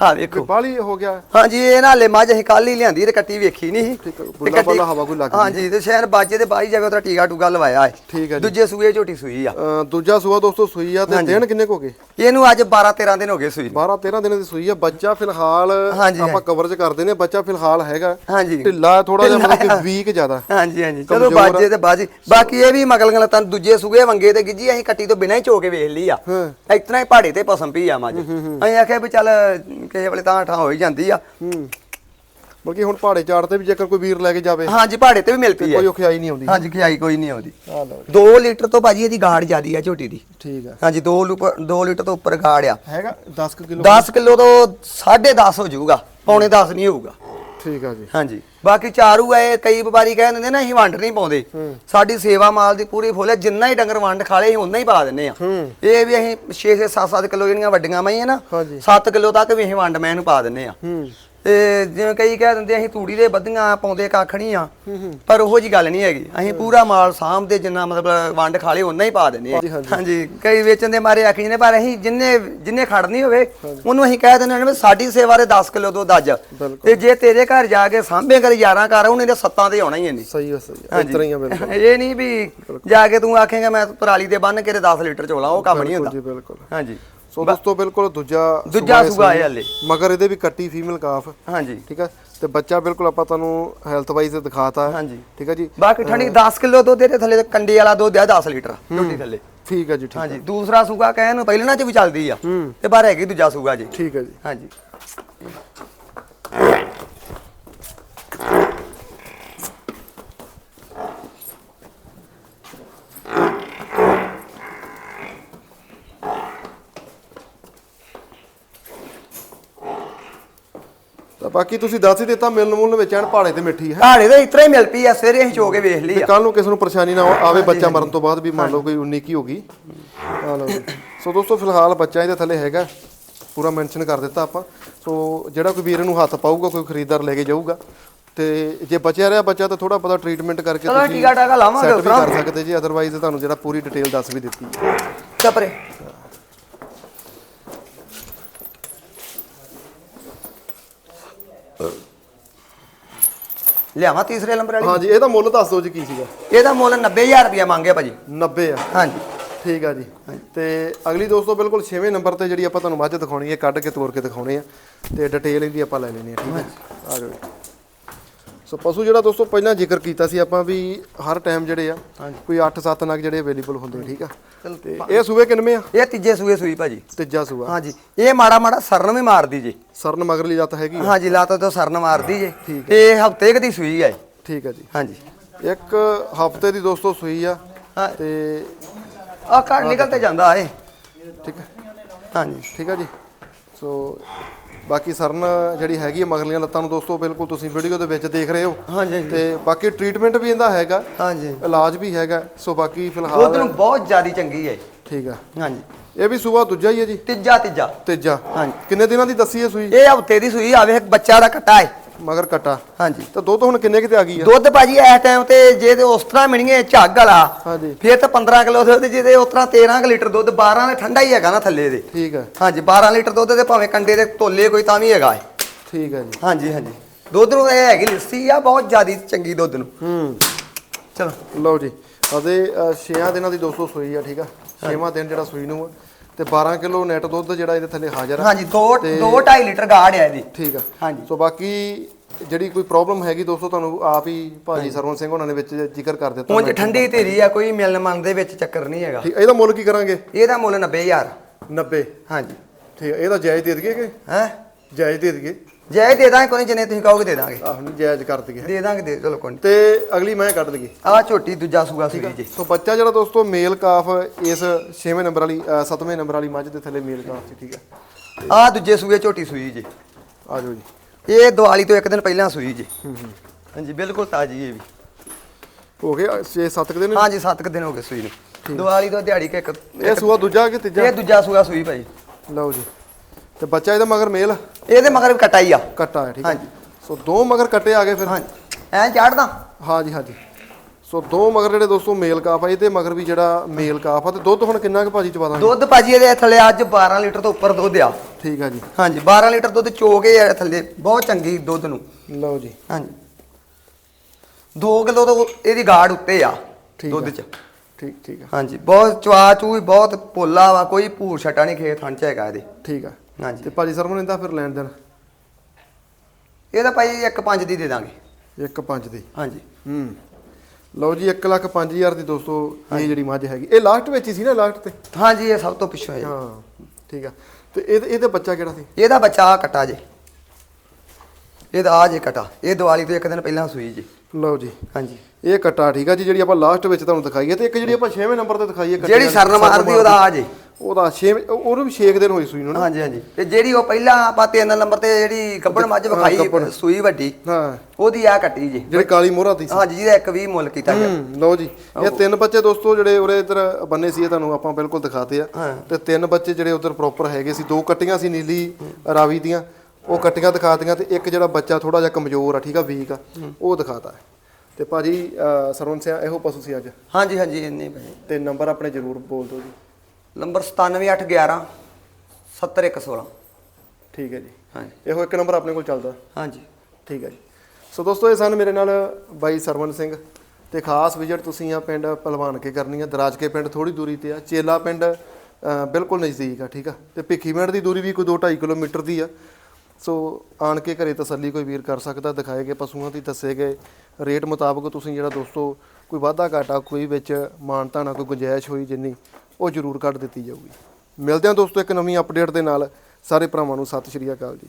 ਹਾਂ। ਵੇਖੋ। ਬਾਲੀ ਹੋ ਗਿਆ। ਹਾਂਜੀ ਇਹ ਨਾਲੇ ਮੱਝ ਅਸੀਂ ਕੱਲ ਹੀ ਲਿਆਂਦੀ ਤੇ ਕੱਟੀ ਵੇਖੀ ਨਹੀਂ ਸੀ। ਠੀਕ ਹੈ, ਬੁੱਲਾ ਕੱਟੀ- ਬੱਲਾ ਹਵਾ ਕੋਈ ਲੱਗ ਗਈ। ਹਾਂਜੀ ਤੇ ਸ਼ਹਿਰ ਬਾਜੇ ਦੇ ਬਾਈ ਜਾਵੇ ਉਹਦਾ ਟੀਕਾ ਟੂਕਾ ਲਵਾਇਆ ਹੈ। ਠੀਕ ਹੈ ਜੀ। ਦੂਜੇ ਸੂਏ ਝੋਟੀ ਸੂਈ ਆ। ਦੂਜਾ ਸੂਆ ਦੋਸਤੋ ਸੂਈ ਆ ਤੇ ਹਾਂਜੀ। ਦਿਨ ਕਿੰਨੇ ਕੁ ਹੋ ਗਏ? ਇਹਨੂੰ ਅੱਜ 12 13 ਦਿਨ ਹੋ ਗਏ ਸੂਈ ਨੂੰ। 12 13 ਦਿਨਾਂ ਦੀ ਸੂਈ ਆ। ਬੱਚਾ ਫਿਲਹਾਲ ਹਾਂਜੀ, ਆਪਾਂ ਕਵਰੇਜ ਕਰਦੇ ਨੇ ਬੱਚਾ ਫਿਲਹਾਲ ਹੈਗਾ। ਹਾਂਜੀ। ਢਿੱਲਾ ਥੋੜਾ ਜਿਹਾ ਮਤਲਬ ਕਿ ਵੀਕ ਜ਼ਿਆਦਾ। ਹਾਂਜੀ ਹਾਂਜੀ। ਚਲੋ ਕਮਜ਼ੋਰ ਆ। ਬਾਜੇ ਤੇ ਬਾਜੀ। ਬਾਕੀ ਇਹ ਵੀ ਮਗਲੀਆਂ ਲੱਤਾਂ ਦੂਜੇ ਸੂਏ ਵੰਗੇ ਤੇ ਗਿੱਜੀ ਅਸੀਂ ਕੱਟੀ ਤੋਂ ਬਿਨਾਂ ਹੀ ਚੋ ਕੇ ਵੇਖ ਲਈ ਆ। ਹਾਂ। ਇਤਨਾ ਹੀ ਪਹਾੜੇ ਤੇ ਪਸਮ ਪਈ ਆ ਮੱਝ ਅਸੀਂ ਆਖਿਆ ਵੀ ਚੱਲ ਕਿਸੇ ਵੇਲੇ ਤਾਂ ਠਾਂ ਹੋ ਹੀ ਜਾਂਦੀ ਆ। ਹੂੰ। ਬਲਕਿ ਹੁਣ ਪਹਾੜੇ ਚਾੜ ਤੇ ਵੀ ਜੇਕਰ ਕੋਈ ਵੀਰ ਲੈ ਕੇ ਜਾਵੇ ਹਾਂਜੀ ਪਹਾੜੇ ਤੇ ਵੀ ਮਿਲ ਪਈ ਕੋਈ ਆ। ਔਖਿਆਈ ਨਹੀਂ ਆਉਂਦੀ। ਹਾਂਜੀ ਖਿਆਈ ਕੋਈ ਨਹੀਂ ਆਉਂਦੀ। ਆ ਲਓ 2 ਲੀਟਰ ਤੋਂ ਭਾਜੀ ਇਹਦੀ ਗਾੜ ਜਿਆਦੀ ਆ ਝੋਟੀ ਦੀ। ਠੀਕ ਆ। ਹਾਂਜੀ 2 2 ਲੀਟਰ ਤੋਂ ਉੱਪਰ ਗਾੜ ਆ। ਹੈਗਾ? 10 ਕਿਲੋ। 10 ਕਿਲੋ ਤੋਂ 10.5 ਹੋ ਜਾਊਗਾ। ਪੌਣੇ 10 ਨਹੀਂ ਹੋਊਗਾ। ਠੀਕ ਆ ਜੀ। ਹਾਂਜੀ। ਬਾਕੀ ਚਾਰੂ ਐ ਕਈ ਵਪਾਰੀ ਕਹਿ ਦਿੰਦੇ ਨਾ ਅਸੀਂ ਵੰਡ ਨਹੀਂ ਪਾਉਂਦੇ। ਸਾਡੀ ਸੇਵਾ ਮਾਲ ਦੀ ਪੂਰੀ ਫੁੱਲ ਹੈ ਜਿੰਨਾ ਹੀ ਡੰਗਰ ਵੰਡ ਖਾ ਲਏ ਅਸੀਂ ਉਨਾ ਹੀ ਪਾ ਦਿੰਨੇ ਆ। ਇਹ ਵੀ ਅਸੀਂ 6 6 7 7 ਕਿਲੋ ਜਿਹੜੀਆਂ ਵੱਡੀਆਂ ਮਈਆਂ ਨਾ ਹਾਂਜੀ। 7 ਕਿਲੋ ਤੱਕ ਵੀ ਅਸੀਂ ਵੰਡ ਮੈਂ ਨੂੰ ਪਾ ਦਿੰਨੇ ਆ ਹੂੰ। ਤੇ ਜਿਵੇਂ ਕਈ ਕਹਿ ਦਿੰਦੇ ਅਸੀਂ ਤੂੜੀ ਦੇ ਬੱਧੀਆਂ ਪਾਉਂਦੇ ਕੱਖ ਨਹੀਂ ਆ। ਪਰ ਉਹੋ ਜੀ ਗੱਲ ਨਹੀਂ ਹੈਗੀ। ਅਸੀਂ ਪੂਰਾ ਮਾਲ ਸਾਂਭਦੇ ਜਿੰਨਾ ਮਤਲਬ ਵੰਡ ਖਾ ਲਏ ਉਨਾ ਹੀ ਪਾ ਦਿੰਨੇ ਆ। ਹਾਂਜੀ, ਕਈ ਵੇਚਣ ਦੇ ਮਾਰੇ ਆਖੀ ਨੇ ਪਰ ਅਸੀਂ ਜਿੰਨੇ ਜਿੰਨੇ ਖੜਨੀ ਹੋਵੇ ਉਹਨੂੰ ਅਸੀਂ ਕਹਿ ਦਿੰਦੇ ਨੇ ਸਾਡੀ ਸੇਵਾ ਦੇ 10 ਕਿਲੋ ਅੱਜ। ਬਿਲਕੁਲ। ਤੇ ਜੇ ਤੇਰੇ ਘਰ ਜਾ ਕੇ ਸਾਂਭੇ ਕਰ 11 ਕਰ ਉਹਨੇ ਤੇ ਸੱਤਾਂ ਤੇ ਆਉਣਾ ਹੀ ਨਹੀਂ। ਸਹੀ ਆ ਸਹੀ ਤਰ੍ਹਾਂ ਹੀ ਆ ਬਿਲਕੁਲ। ਇਹ ਨਹੀਂ ਵੀ ਜਾ ਕੇ ਤੂੰ ਆਖੇਂਗਾ ਮੈਂ ਪਰਾਲੀ ਦੇ ਬੰਨ ਕੇ ਤੇ 10 ਲੀਟਰ ਚੋਲਾ ਉਹ ਕੰਮ ਨਹੀਂ ਹੁੰਦਾ। ਬਿਲਕੁਲ। ਹਾਂਜੀ। ਸੋ ਦੋਸਤੋ ਬਿਲਕੁਲ ਦੂਜਾ ਦੂਜਾ ਸੂਆ ਹੈ ਹਲੇ। ਮਗਰ ਇਹਦੇ ਵੀ ਕੱਟੀ ਫੀਮੇਲ ਕਾਫ। ਹਾਂਜੀ। ਠੀਕ ਆ ਤੇ ਬੱਚਾ ਬਿਲਕੁਲ ਆਪਾਂ ਤੁਹਾਨੂੰ ਹੈਲਥ ਵਾਈਜ਼ ਦਿਖਾਤਾ ਹਾਂਜੀ। ਠੀਕ ਆ ਜੀ? ਬਾਕੀ ਠੰਡੀ 10 ਕਿਲੋ ਦੁੱਧ ਦੇ ਥੱਲੇ ਕੰਡੇ ਵਾਲਾ ਦੁੱਧ ਆ 10 ਲੀਟਰ ਝੋਟੀ ਥੱਲੇ। ਠੀਕ ਆ ਜੀ ਠੀਕ ਹਾਂਜੀ ਦੂਸਰਾ ਸੂਗਾ ਕਹਿਣ ਨੂੰ ਪਹਿਲਣਾ ਚ ਵੀ ਚੱਲਦੀ ਆ ਹੂੰ। ਤੇ ਬਾਹਰ ਹੈਗੀ ਦੂਜਾ ਸੂਗਾ ਜੀ। ਠੀਕ ਆ ਜੀ। ਹਾਂਜੀ। ਤਾਂ ਬਾਕੀ ਤੁਸੀਂ ਦੱਸ ਹੀ ਦਿੱਤਾ ਮਿਲਣ ਮੁਲਣ ਵਿੱਚ ਐਨ ਪਹਾੜੇ ਤੇ ਮਿੱਠੀ ਹੈ। ਹਾੜੇ ਦੇ ਇਤਰਾ ਹੀ ਮਿਲ ਪਈ ਆ ਸਵੇਰੇ ਅਸੀਂ ਚੋ ਕੇ ਵੇਖ ਲਈ ਤੇ ਆ। ਕੱਲ ਨੂੰ ਕਿਸੇ ਨੂੰ ਪਰੇਸ਼ਾਨੀ ਨਾ ਆਵੇ ਬੱਚਾ ਮਰਨ ਤੋਂ ਬਾਅਦ ਵੀ ਮੰਨ ਲਓ ਕੋਈ 19 ਕੀ ਹੋ ਗਈ। ਆ ਲਓ ਜੀ। ਸੋ ਦੋਸਤੋ ਫਿਲਹਾਲ ਬੱਚਾ ਇਹਦੇ ਥੱਲੇ ਹੈਗਾ। ਪੂਰਾ ਮੈਂਸ਼ਨ ਕਰ ਦਿੱਤਾ ਆਪਾਂ। ਸੋ ਜਿਹੜਾ ਕੋਈ ਵੀਰ ਨੂੰ ਹੱਥ ਪਾਊਗਾ ਕੋਈ ਖਰੀਦਦਾਰ ਲੈ ਕੇ ਜਾਊਗਾ। ਤੇ ਜੇ ਬਚਿਆ ਰਿਹਾ ਬੱਚਾ ਤਾਂ ਥੋੜਾ ਪਤਾ ਟ੍ਰੀਟਮੈਂਟ ਕਰਕੇ ਚਲੋ ਟੀਕਾ ਟਾਕਾ ਲਾਵਾਂਗੇ set ਵੀ ਉਸਰਾ ਕਰ ਸਕਦੇ ਜੀ ਅਦਰਵਾਈਜ਼ ਤੁਹਾਨੂੰ ਜਿਹੜਾ ਪੂਰੀ ਡਿਟੇਲ ਦੱਸ ਵੀ ਦਿੱਤੀ। ਹੈ ਚਪਰੇ। ਲਿਆਵਾਂ ਤੀਸਰੇ ਨੰਬਰ ਵਾਲੀ? ਹਾਂਜੀ ਇਹਦਾ ਮੁੱਲ ਦੱਸ ਦਿਓ ਜੀ ਕੀ ਸੀਗਾ? ਇਹਦਾ ਮੁੱਲ 90000 ਰੁਪਇਆ ਮੰਗਿਆ ਭਾਜੀ। 90 ਆ ਹਾਂਜੀ। ਠੀਕ ਆ ਜੀ। ਤੇ ਅਗਲੀ ਦੋਸਤੋ ਬਿਲਕੁਲ 6ਵੇਂ ਨੰਬਰ ਤੇ ਜਿਹੜੀ ਆਪਾਂ ਤੁਹਾਨੂੰ ਮੱਝ ਦਿਖਾਉਣੀ ਹੈ ਕੱਢ ਕੇ ਤੋੜ ਕੇ ਦਿਖਾਉਣੇ ਆ ਤੇ ਡਿਟੇਲ ਇਹਦੀ ਆਪਾਂ ਲੈ ਲੈਣੀ ਹੈ ਠੀਕ ਹੈ ਆ ਜਾਓ। ਸੋ ਪਸ਼ੂ ਜਿਹੜਾ ਦੋਸਤੋ ਪਹਿਲਾਂ ਜ਼ਿਕਰ ਕੀਤਾ ਸੀ ਆਪਾਂ ਵੀ ਹਰ ਟਾਈਮ ਜਿਹੜੇ ਆ ਕੋਈ 8-7 ਨਗ ਜਿਹੜੇ ਅਵੇਲੇਬਲ ਹੁੰਦੇ ਆ, ਠੀਕ ਆ? ਤੇ ਇਹ ਸੂਏ ਕਿੰਨਵੇਂ ਆ? ਇਹ ਤੀਜੇ ਸੂਏ ਸੂਈ ਭਾਜੀ। ਤੀਜਾ ਸੂਆ। ਹਾਂਜੀ ਇਹ ਮਾੜਾ ਮਾੜਾ ਸਰਨ ਵੀ ਮਾਰਦੀ ਜੀ। ਸਰਨ ਮਗਰਲੀ ਜੱਤ ਹੈਗੀ ਆ? ਹਾਂਜੀ ਲਾਤਾ ਤੋਂ ਸਰਨ ਮਾਰਦੀ ਜੀ। ਇਹ ਹਫ਼ਤੇ ਕੁ ਦੀ ਸੂਈ ਹੈ ਠੀਕ ਆ ਜੀ। ਹਾਂਜੀ। ਇੱਕ ਹਫ਼ਤੇ ਦੀ ਦੋਸਤੋ ਸੂਈ ਆ ਤੇ ਆ ਘਰ ਨਿਕਲ ਤੇ ਜਾਂਦਾ ਏ ਠੀਕ ਆ। ਹਾਂਜੀ। ਠੀਕ ਆ ਜੀ। ਸੋ ਬਾਕੀ ਸਰਨ ਜਿਹੜੀ ਹੈਗੀ ਆ ਮਗਰਲੀਆਂ ਲੱਤਾਂ ਨੂੰ ਦੋਸਤੋ ਬਿਲਕੁਲ ਤੁਸੀਂ ਵੀਡੀਓ ਦੇ ਵਿੱਚ ਦੇਖ ਰਹੇ ਹੋ। ਹਾਂਜੀ ਹਾਂਜੀ। ਤੇ ਬਾਕੀ ਟ੍ਰੀਟਮੈਂਟ ਵੀ ਇਹਦਾ ਹੈਗਾ ਹਾਂਜੀ। ਇਲਾਜ ਵੀ ਹੈਗਾ ਸੋ ਬਾਕੀ ਦੁੱਧ ਫਿਲਹਾਲ ਨੂੰ ਬਹੁਤ ਜ਼ਿਆਦੀ ਚੰਗੀ ਹੈ ਠੀਕ ਆ। ਹਾਂਜੀ। ਇਹ ਵੀ ਸੂਆ ਦੂਜਾ ਹੀ ਹੈ ਜੀ? ਤੀਜਾ ਤੀਜਾ। ਤੀਜਾ। ਹਾਂਜੀ। ਕਿੰਨੇ ਦਿਨਾਂ ਦੀ ਦੱਸੀ ਹੈ ਸੂਈ? ਇਹ ਹਫ਼ਤੇ ਦੀ ਸੂਈ ਆਵੇ ਇੱਕ ਬੱਚਾ ਦਾ ਕੱਟਾ ਹੈ। ਮਗਰ ਕਟਾ। ਹਾਂਜੀ। ਤਾਂ ਦੁੱਧ ਹੁਣ ਕਿੰਨੇ ਕਿਤੇ ਆ ਗਈ ਆ? ਦੁੱਧ ਭਾਜੀ ਇਸ ਟਾਈਮ ਤੇ ਜੇ ਤੇ ਉਸ ਤਰ੍ਹਾਂ ਮਿਣੀਏ ਝੱਗ ਵਾਲਾ ਹਾਂਜੀ। ਫਿਰ ਤਾਂ 15 ਕਿਲੋ ਦੁੱਧ ਜੇ ਤੇ ਉਸ ਤਰ੍ਹਾਂ 13 ਕੁ ਲੀਟਰ ਦੁੱਧ 12 ਦੇ ਠੰਡਾ ਹੀ ਹੈਗਾ ਨਾ ਥੱਲੇ ਦੇ। ਠੀਕ ਆ। ਹਾਂਜੀ 12 ਲੀਟਰ ਦੁੱਧ ਤੇ ਭਾਵੇਂ ਕੰਡੇ ਦੇ ਤੋਲੇ ਕੋਈ ਤਾਂ ਵੀ ਹੈਗਾ ਹੈ ਠੀਕ ਆ ਜੀ। ਹਾਂਜੀ ਹਾਂਜੀ। ਦੁੱਧ ਨੂੰ ਇਹ ਹੈਗੀ ਲੱਸੀ ਆ ਬਹੁਤ ਜ਼ਿਆਦੀ ਚੰਗੀ ਦੁੱਧ ਨੂੰ। ਹੂੰ। ਚਲੋ। ਲਓ ਜੀ ਅਦੇ 6 ਦਿਨਾਂ ਦੀ 200 ਸੂਈ ਆ ਠੀਕ ਆ? 6ਵਾਂ ਦਿਨ ਜਿਹੜਾ ਸੂਈ ਨੂੰ ਆ ਤੇ 12 ਕਿਲੋ ਨੈਟ ਦੁੱਧ ਜਿਹੜਾ ਇਹਦੇ ਥੱਲੇ ਹਾਜ਼ਰ ਆ। ਹਾਂਜੀ 2 ਤੇ- 2 2.5 ਲੀਟਰ ਗਾੜ ਹੈ ਇਹਦੀ। ਠੀਕ ਆ। ਹਾਂਜੀ। ਸੋ ਬਾਕੀ ਜਿਹੜੀ ਕੋਈ ਪ੍ਰੋਬਲਮ ਹੈਗੀ ਦੋਸਤੋ ਤੁਹਾਨੂੰ ਆਪ ਹੀ ਭਾਜੀ ਸਰਵਨ ਸਿੰਘ ਉਹਨਾਂ ਨੇ ਵਿੱਚ ਜ਼ਿਕਰ ਕਰ ਦਿੱਤਾ ਉਂਝ ਠੰਡੀ ਧੀਰੀ ਆ ਕੋਈ ਮਿਲਣ ਮਨ ਦੇ ਵਿੱਚ ਚੱਕਰ ਨਹੀਂ ਹੈਗਾ। ਠੀਕ ਇਹਦਾ ਮੁੱਲ ਕੀ ਕਰਾਂਗੇ? ਇਹਦਾ ਮੁੱਲ 90000 90 ਹਾਂਜੀ। ਠੀਕ ਇਹਦਾ ਜਾਇਜ਼ ਦੇ ਦਈਏ ਕਿ? ਹੈ? ਜਾਇਜ਼ ਦੇ ਦਈਏ। ਜੈ ਦੇ ਦਾਂਗੇ ਕੋਈ ਨੀ, ਜਿੰਨੇ ਤੁਸੀਂ ਕਹੋਗੇ ਦੇ ਦਾਂਗੇ। ਆਹ ਨਹੀਂ ਜਾਇਜ਼ ਕਰ ਦਈਏ। ਦੇ ਦਾਂਗੇ ਦੇ ਚਲੋ ਕੋਈ ਤੇ ਅਗਲੀ ਮੈਂ ਕੱਢ ਦਈਏ ਆ ਝੋਟੀ ਦੂਜਾ ਸੂਆ ਸੀ ਜੀ। ਸੋ ਬੱਚਾ ਜਿਹੜਾ ਦੋਸਤੋ ਮੇਲ ਕਾਫ ਇਸ 6ਵੇਂ ਨੰਬਰ ਵਾਲੀ 7ਵੇਂ ਨੰਬਰ ਵਾਲੀ ਮੱਝ ਦੇ ਥੱਲੇ ਮੇਲ ਕਾਫ ਸੀ ਠੀਕ ਆ। ਆ ਦੂਜੇ ਸੂਏ ਝੋਟੀ ਸੂਈ ਜੀ। ਆ ਜਾਓ ਜੀ। ਇਹ ਦੀਵਾਲੀ ਤੋਂ ਇੱਕ ਦਿਨ ਪਹਿਲਾਂ ਸੂਈ ਜੀ। ਹਾਂਜੀ ਬਿਲਕੁਲ ਤਾਜੀ ਇਹ ਵੀ। ਹੋ ਗਏ 6-7 ਦਿਨ? ਹਾਂਜੀ 7 ਕੁ ਦਿਨ ਹੋ ਗਏ ਸੂਈ ਨੂੰ। ਦੀਵਾਲੀ ਤੋਂ ਦਿਹਾੜੀ ਕੇ ਇੱਕ ਇਹ ਸੂਆ ਦੂਜਾ ਕਿ ਤੀਜਾ? ਇਹ ਦੂਜਾ ਸੂਆ ਸੂਈ ਭਾਈ। ਲਓ ਜੀ। ਤੇ ਬੱਚਾ ਇਹਦਾ ਮਗਰ ਮੇਲ? ਇਹਦੇ ਮਗਰ ਵੀ ਕਟਾਈ ਆ। ਕੱਟਾ ਹੈ ਠੀਕ ਹੈ ਹਾਂਜੀ। ਸੋ ਦੋ ਮਗਰ ਕੱਟੇ ਆ ਗਏ ਫਿਰ। ਹਾਂਜੀ। ਐ ਚਾੜਦਾ ਹਾਂਜੀ ਹਾਂਜੀ। ਸੋ ਦੋ ਮਗਰ ਜਿਹੜੇ ਦੋਸਤੋ ਮੇਲ ਕਾਫ ਆ ਇਹਦੇ ਮਗਰ ਵੀ ਜਿਹੜਾ ਮੇਲ ਕਾਫ ਆ ਤੇ ਦੁੱਧ ਹੁਣ ਕਿੰਨਾ ਕੁ ਭਾਜੀ ਚਵਾ ਦਾਂਗੇ? ਦੁੱਧ ਭਾਜੀ ਇਹਦੇ ਥੱਲੇ ਅੱਜ 12 ਲੀਟਰ ਤੋਂ ਉੱਪਰ ਦੁੱਧ ਆ। ਠੀਕ ਆ ਜੀ। ਹਾਂਜੀ 12 ਲੀਟਰ ਦੁੱਧ ਚੋ ਕੇ ਆ ਥੱਲੇ ਬਹੁਤ ਚੰਗੀ ਦੁੱਧ ਨੂੰ। ਲਓ ਜੀ। ਹਾਂਜੀ। 2 ਕਿਲੋ ਤੋਂ ਇਹਦੀ ਗਾੜ ਉੱਤੇ ਆ ਠੀਕ ਦੁੱਧ ਆ। ਚ। ਠੀਕ ਠੀਕ ਆ। ਹਾਂਜੀ ਬਹੁਤ ਚਵਾ ਚੂ ਵੀ ਬਹੁਤ ਪੋਲਾ ਵਾ ਕੋਈ ਭੂਰ ਛਟਾ ਨਹੀਂ ਖੇਤ ਥਣ ਚ ਹੈਗਾ ਇਹਦੇ। ਠੀਕ ਆ। ਹਾਂਜੀ। ਤੇ ਭਾਜੀ ਸਰਮਨ ਇਹਦਾ ਫਿਰ ਲੈਣ ਦੇਣ? ਇਹਦਾ ਭਾਈ ਇੱਕ ਪੰਜ ਦੀ ਦੇ ਦਾਂਗੇ। 1.5 ਦੀ? ਹਾਂਜੀ। ਹੂੰ। ਲਓ ਜੀ 1 ਲੱਖ 5000 ਦੀ ਦੋਸਤੋ ਇਹ ਜਿਹੜੀ ਮੱਝ ਹੈਗੀ ਇਹ ਲਾਸਟ ਵਿੱਚ ਹੀ ਸੀ ਨਾ ਲਾਸਟ ਤੇ? ਹਾਂਜੀ ਇਹ ਸਭ ਤੋਂ ਪਿੱਛੋਂ ਹੈ। ਹਾਂ ਠੀਕ ਆ। ਤੇ ਇਹਦੇ ਇਹਦੇ ਬੱਚਾ ਕਿਹੜਾ ਸੀ? ਇਹਦਾ ਬੱਚਾ ਕੱਟਾ ਜੇ। ਇਹਦਾ ਆ ਜੇ ਕਟਾ। ਇਹ ਦੀਵਾਲੀ ਤੋਂ ਇੱਕ ਦਿਨ ਪਹਿਲਾਂ ਸੂਈ ਜੀ। ਲਓ ਜੀ। ਹਾਂਜੀ। ਇਹ ਕੱਟਾ ਠੀਕ ਆ ਜੀ ਜਿਹੜੀ ਆਪਾਂ ਲਾਸਟ ਵਿੱਚ ਤੁਹਾਨੂੰ ਦਿਖਾਈ ਹੈ ਤੇ ਇੱਕ ਜਿਹੜੀ ਆਪਾਂ 6ਵੇਂ ਨੰਬਰ ਤੇ ਦਿਖਾਈ ਹੈ ਜਿਹੜੀ ਵਾਲੀ, ਸਰਨ ਮਾਰਦੀ ਉਹਦਾ ਆ ਜੇ। ਉਹਦਾ 6 ਉਹਨੂੰ ਵੀ 6 ਦਿਨ ਹੋਏ ਸੂਈ ਨੂੰ ਨਾ। ਹਾਂਜੀ ਹਾਂਜੀ। ਤੇ ਜਿਹੜੀ ਉਹ ਪਹਿਲਾਂ ਆਪਾਂ ਤਿੰਨ ਨੰਬਰ ਤੇ ਜਿਹੜੀ ਕੱਬਣ ਮੱਝ ਵਿਖਾਈ। ਸੂਈ ਵੱਡੀ ਹਾਂ। ਉਹਦੀ ਆ ਕੱਟੀ ਜੀ। ਜਿਹੜੀ ਕਾਲੀ ਮੋਹਰਾ ਦੀ ਸੀ। ਹਾਂਜੀ ਜਿਹਦਾ ਇੱਕ ਵੀ ਮੁੱਲ ਕੀਤਾ ਗਿਆ। ਲਓ ਜੀ। ਇਹ ਤਿੰਨ ਬੱਚੇ ਦੋਸਤੋ ਜਿਹੜੇ ਉਰੇ ਇਧਰ ਬੰਨੇ ਸੀ ਇਹ ਤੁਹਾਨੂੰ ਆਪਾਂ ਬਿਲਕੁਲ ਦਿਖਾਤੇ ਆ। ਤੇ ਤਿੰਨ ਬੱਚੇ ਜਿਹੜੇ ਉਧਰ ਪ੍ਰੋਪਰ ਹੈਗੇ ਸੀ ਦੋ ਕੱਟੀਆਂ ਸੀ ਨੀਲੀ ਰਾਵੀ ਦੀਆਂ। ਉਹ ਕੱਟੀਆਂ ਦਿਖਾਤੀਆਂ ਤੇ ਇੱਕ ਜਿਹੜਾ ਬੱਚਾ ਥੋੜਾ ਜਿਹਾ ਕਮਜ਼ੋਰ ਆ ਠੀਕ ਆ ਵੀਕ ਆ ਉਹ ਦਿਖਾਤਾ ਤੇ ਭਾਜੀ ਸਰਵਨ ਸਿਆ ਇਹੋ ਪਸ਼ੂ ਸੀ ਅੱਜ? ਹਾਂਜੀ ਹਾਂਜੀ ਇੰਨੇ ਭਾਈ ਤੇ ਨੰਬਰ ਆਪਣੇ ਜ਼ਰੂਰ ਬੋਲ ਦਿਓ ਜੀ। ਨੰਬਰ 97811 70116 ਠੀਕ ਹੈ ਜੀ। ਹਾਂਜੀ। ਇਹੋ ਇੱਕ ਨੰਬਰ ਆਪਣੇ ਕੋਲ ਚੱਲਦਾ। ਹਾਂਜੀ। ਠੀਕ ਹੈ ਜੀ। ਸੋ ਦੋਸਤੋ ਇਹ ਸਨ ਮੇਰੇ ਨਾਲ ਬਾਈ ਸਰਵਨ ਸਿੰਘ ਤੇ ਖਾਸ ਵਿਜ਼ਿਟ ਤੁਸੀਂ ਆ ਪਿੰਡ ਪਹਿਲਵਾਨ ਕੇ ਕਰਨੀ ਆ ਦਰਾਜਕੇ ਪਿੰਡ ਥੋੜੀ ਦੂਰੀ ਤੇ ਆ। ਚੇਲਾ ਪਿੰਡ ਬਿਲਕੁਲ ਨਜ਼ਦੀਕ ਆ ਠੀਕ ਆ। ਤੇ ਭਿੱਖੀਵਿੰਡ ਦੀ ਦੂਰੀ ਵੀ ਕੋਈ 2.5 ਕਿਲੋਮੀਟਰ ਦੀ ਆ। ਸੋ ਆਣ ਕੇ ਘਰੇ ਤਸੱਲੀ ਕੋਈ ਵੀਰ ਕਰ ਸਕਦਾ ਦਿਖਾਏ ਗਏ ਪਸ਼ੂਆਂ ਦੀ ਦੱਸੇ ਗਏ ਰੇਟ ਮੁਤਾਬਕ ਤੁਸੀਂ ਜਿਹੜਾ ਦੋਸਤੋ ਕੋਈ ਵਾਧਾ ਘਾਟਾ ਕੋਈ ਵਿੱਚ ਮਾਨਤਾ ਨਾ ਕੋਈ ਗੁੰਜਾਇਸ਼ ਹੋਈ ਜਿੰਨੀ ਉਹ ਜ਼ਰੂਰ ਕੱਢ ਦਿੱਤੀ ਜਾਊਗੀ। ਮਿਲਦੇ ਹਾਂ ਦੋਸਤੋ ਇੱਕ ਨਵੀਂ ਅਪਡੇਟ ਦੇ ਨਾਲ। ਸਾਰੇ ਭਰਾਵਾਂ ਨੂੰ ਸਤਿ ਸ਼੍ਰੀ ਅਕਾਲ ਜੀ।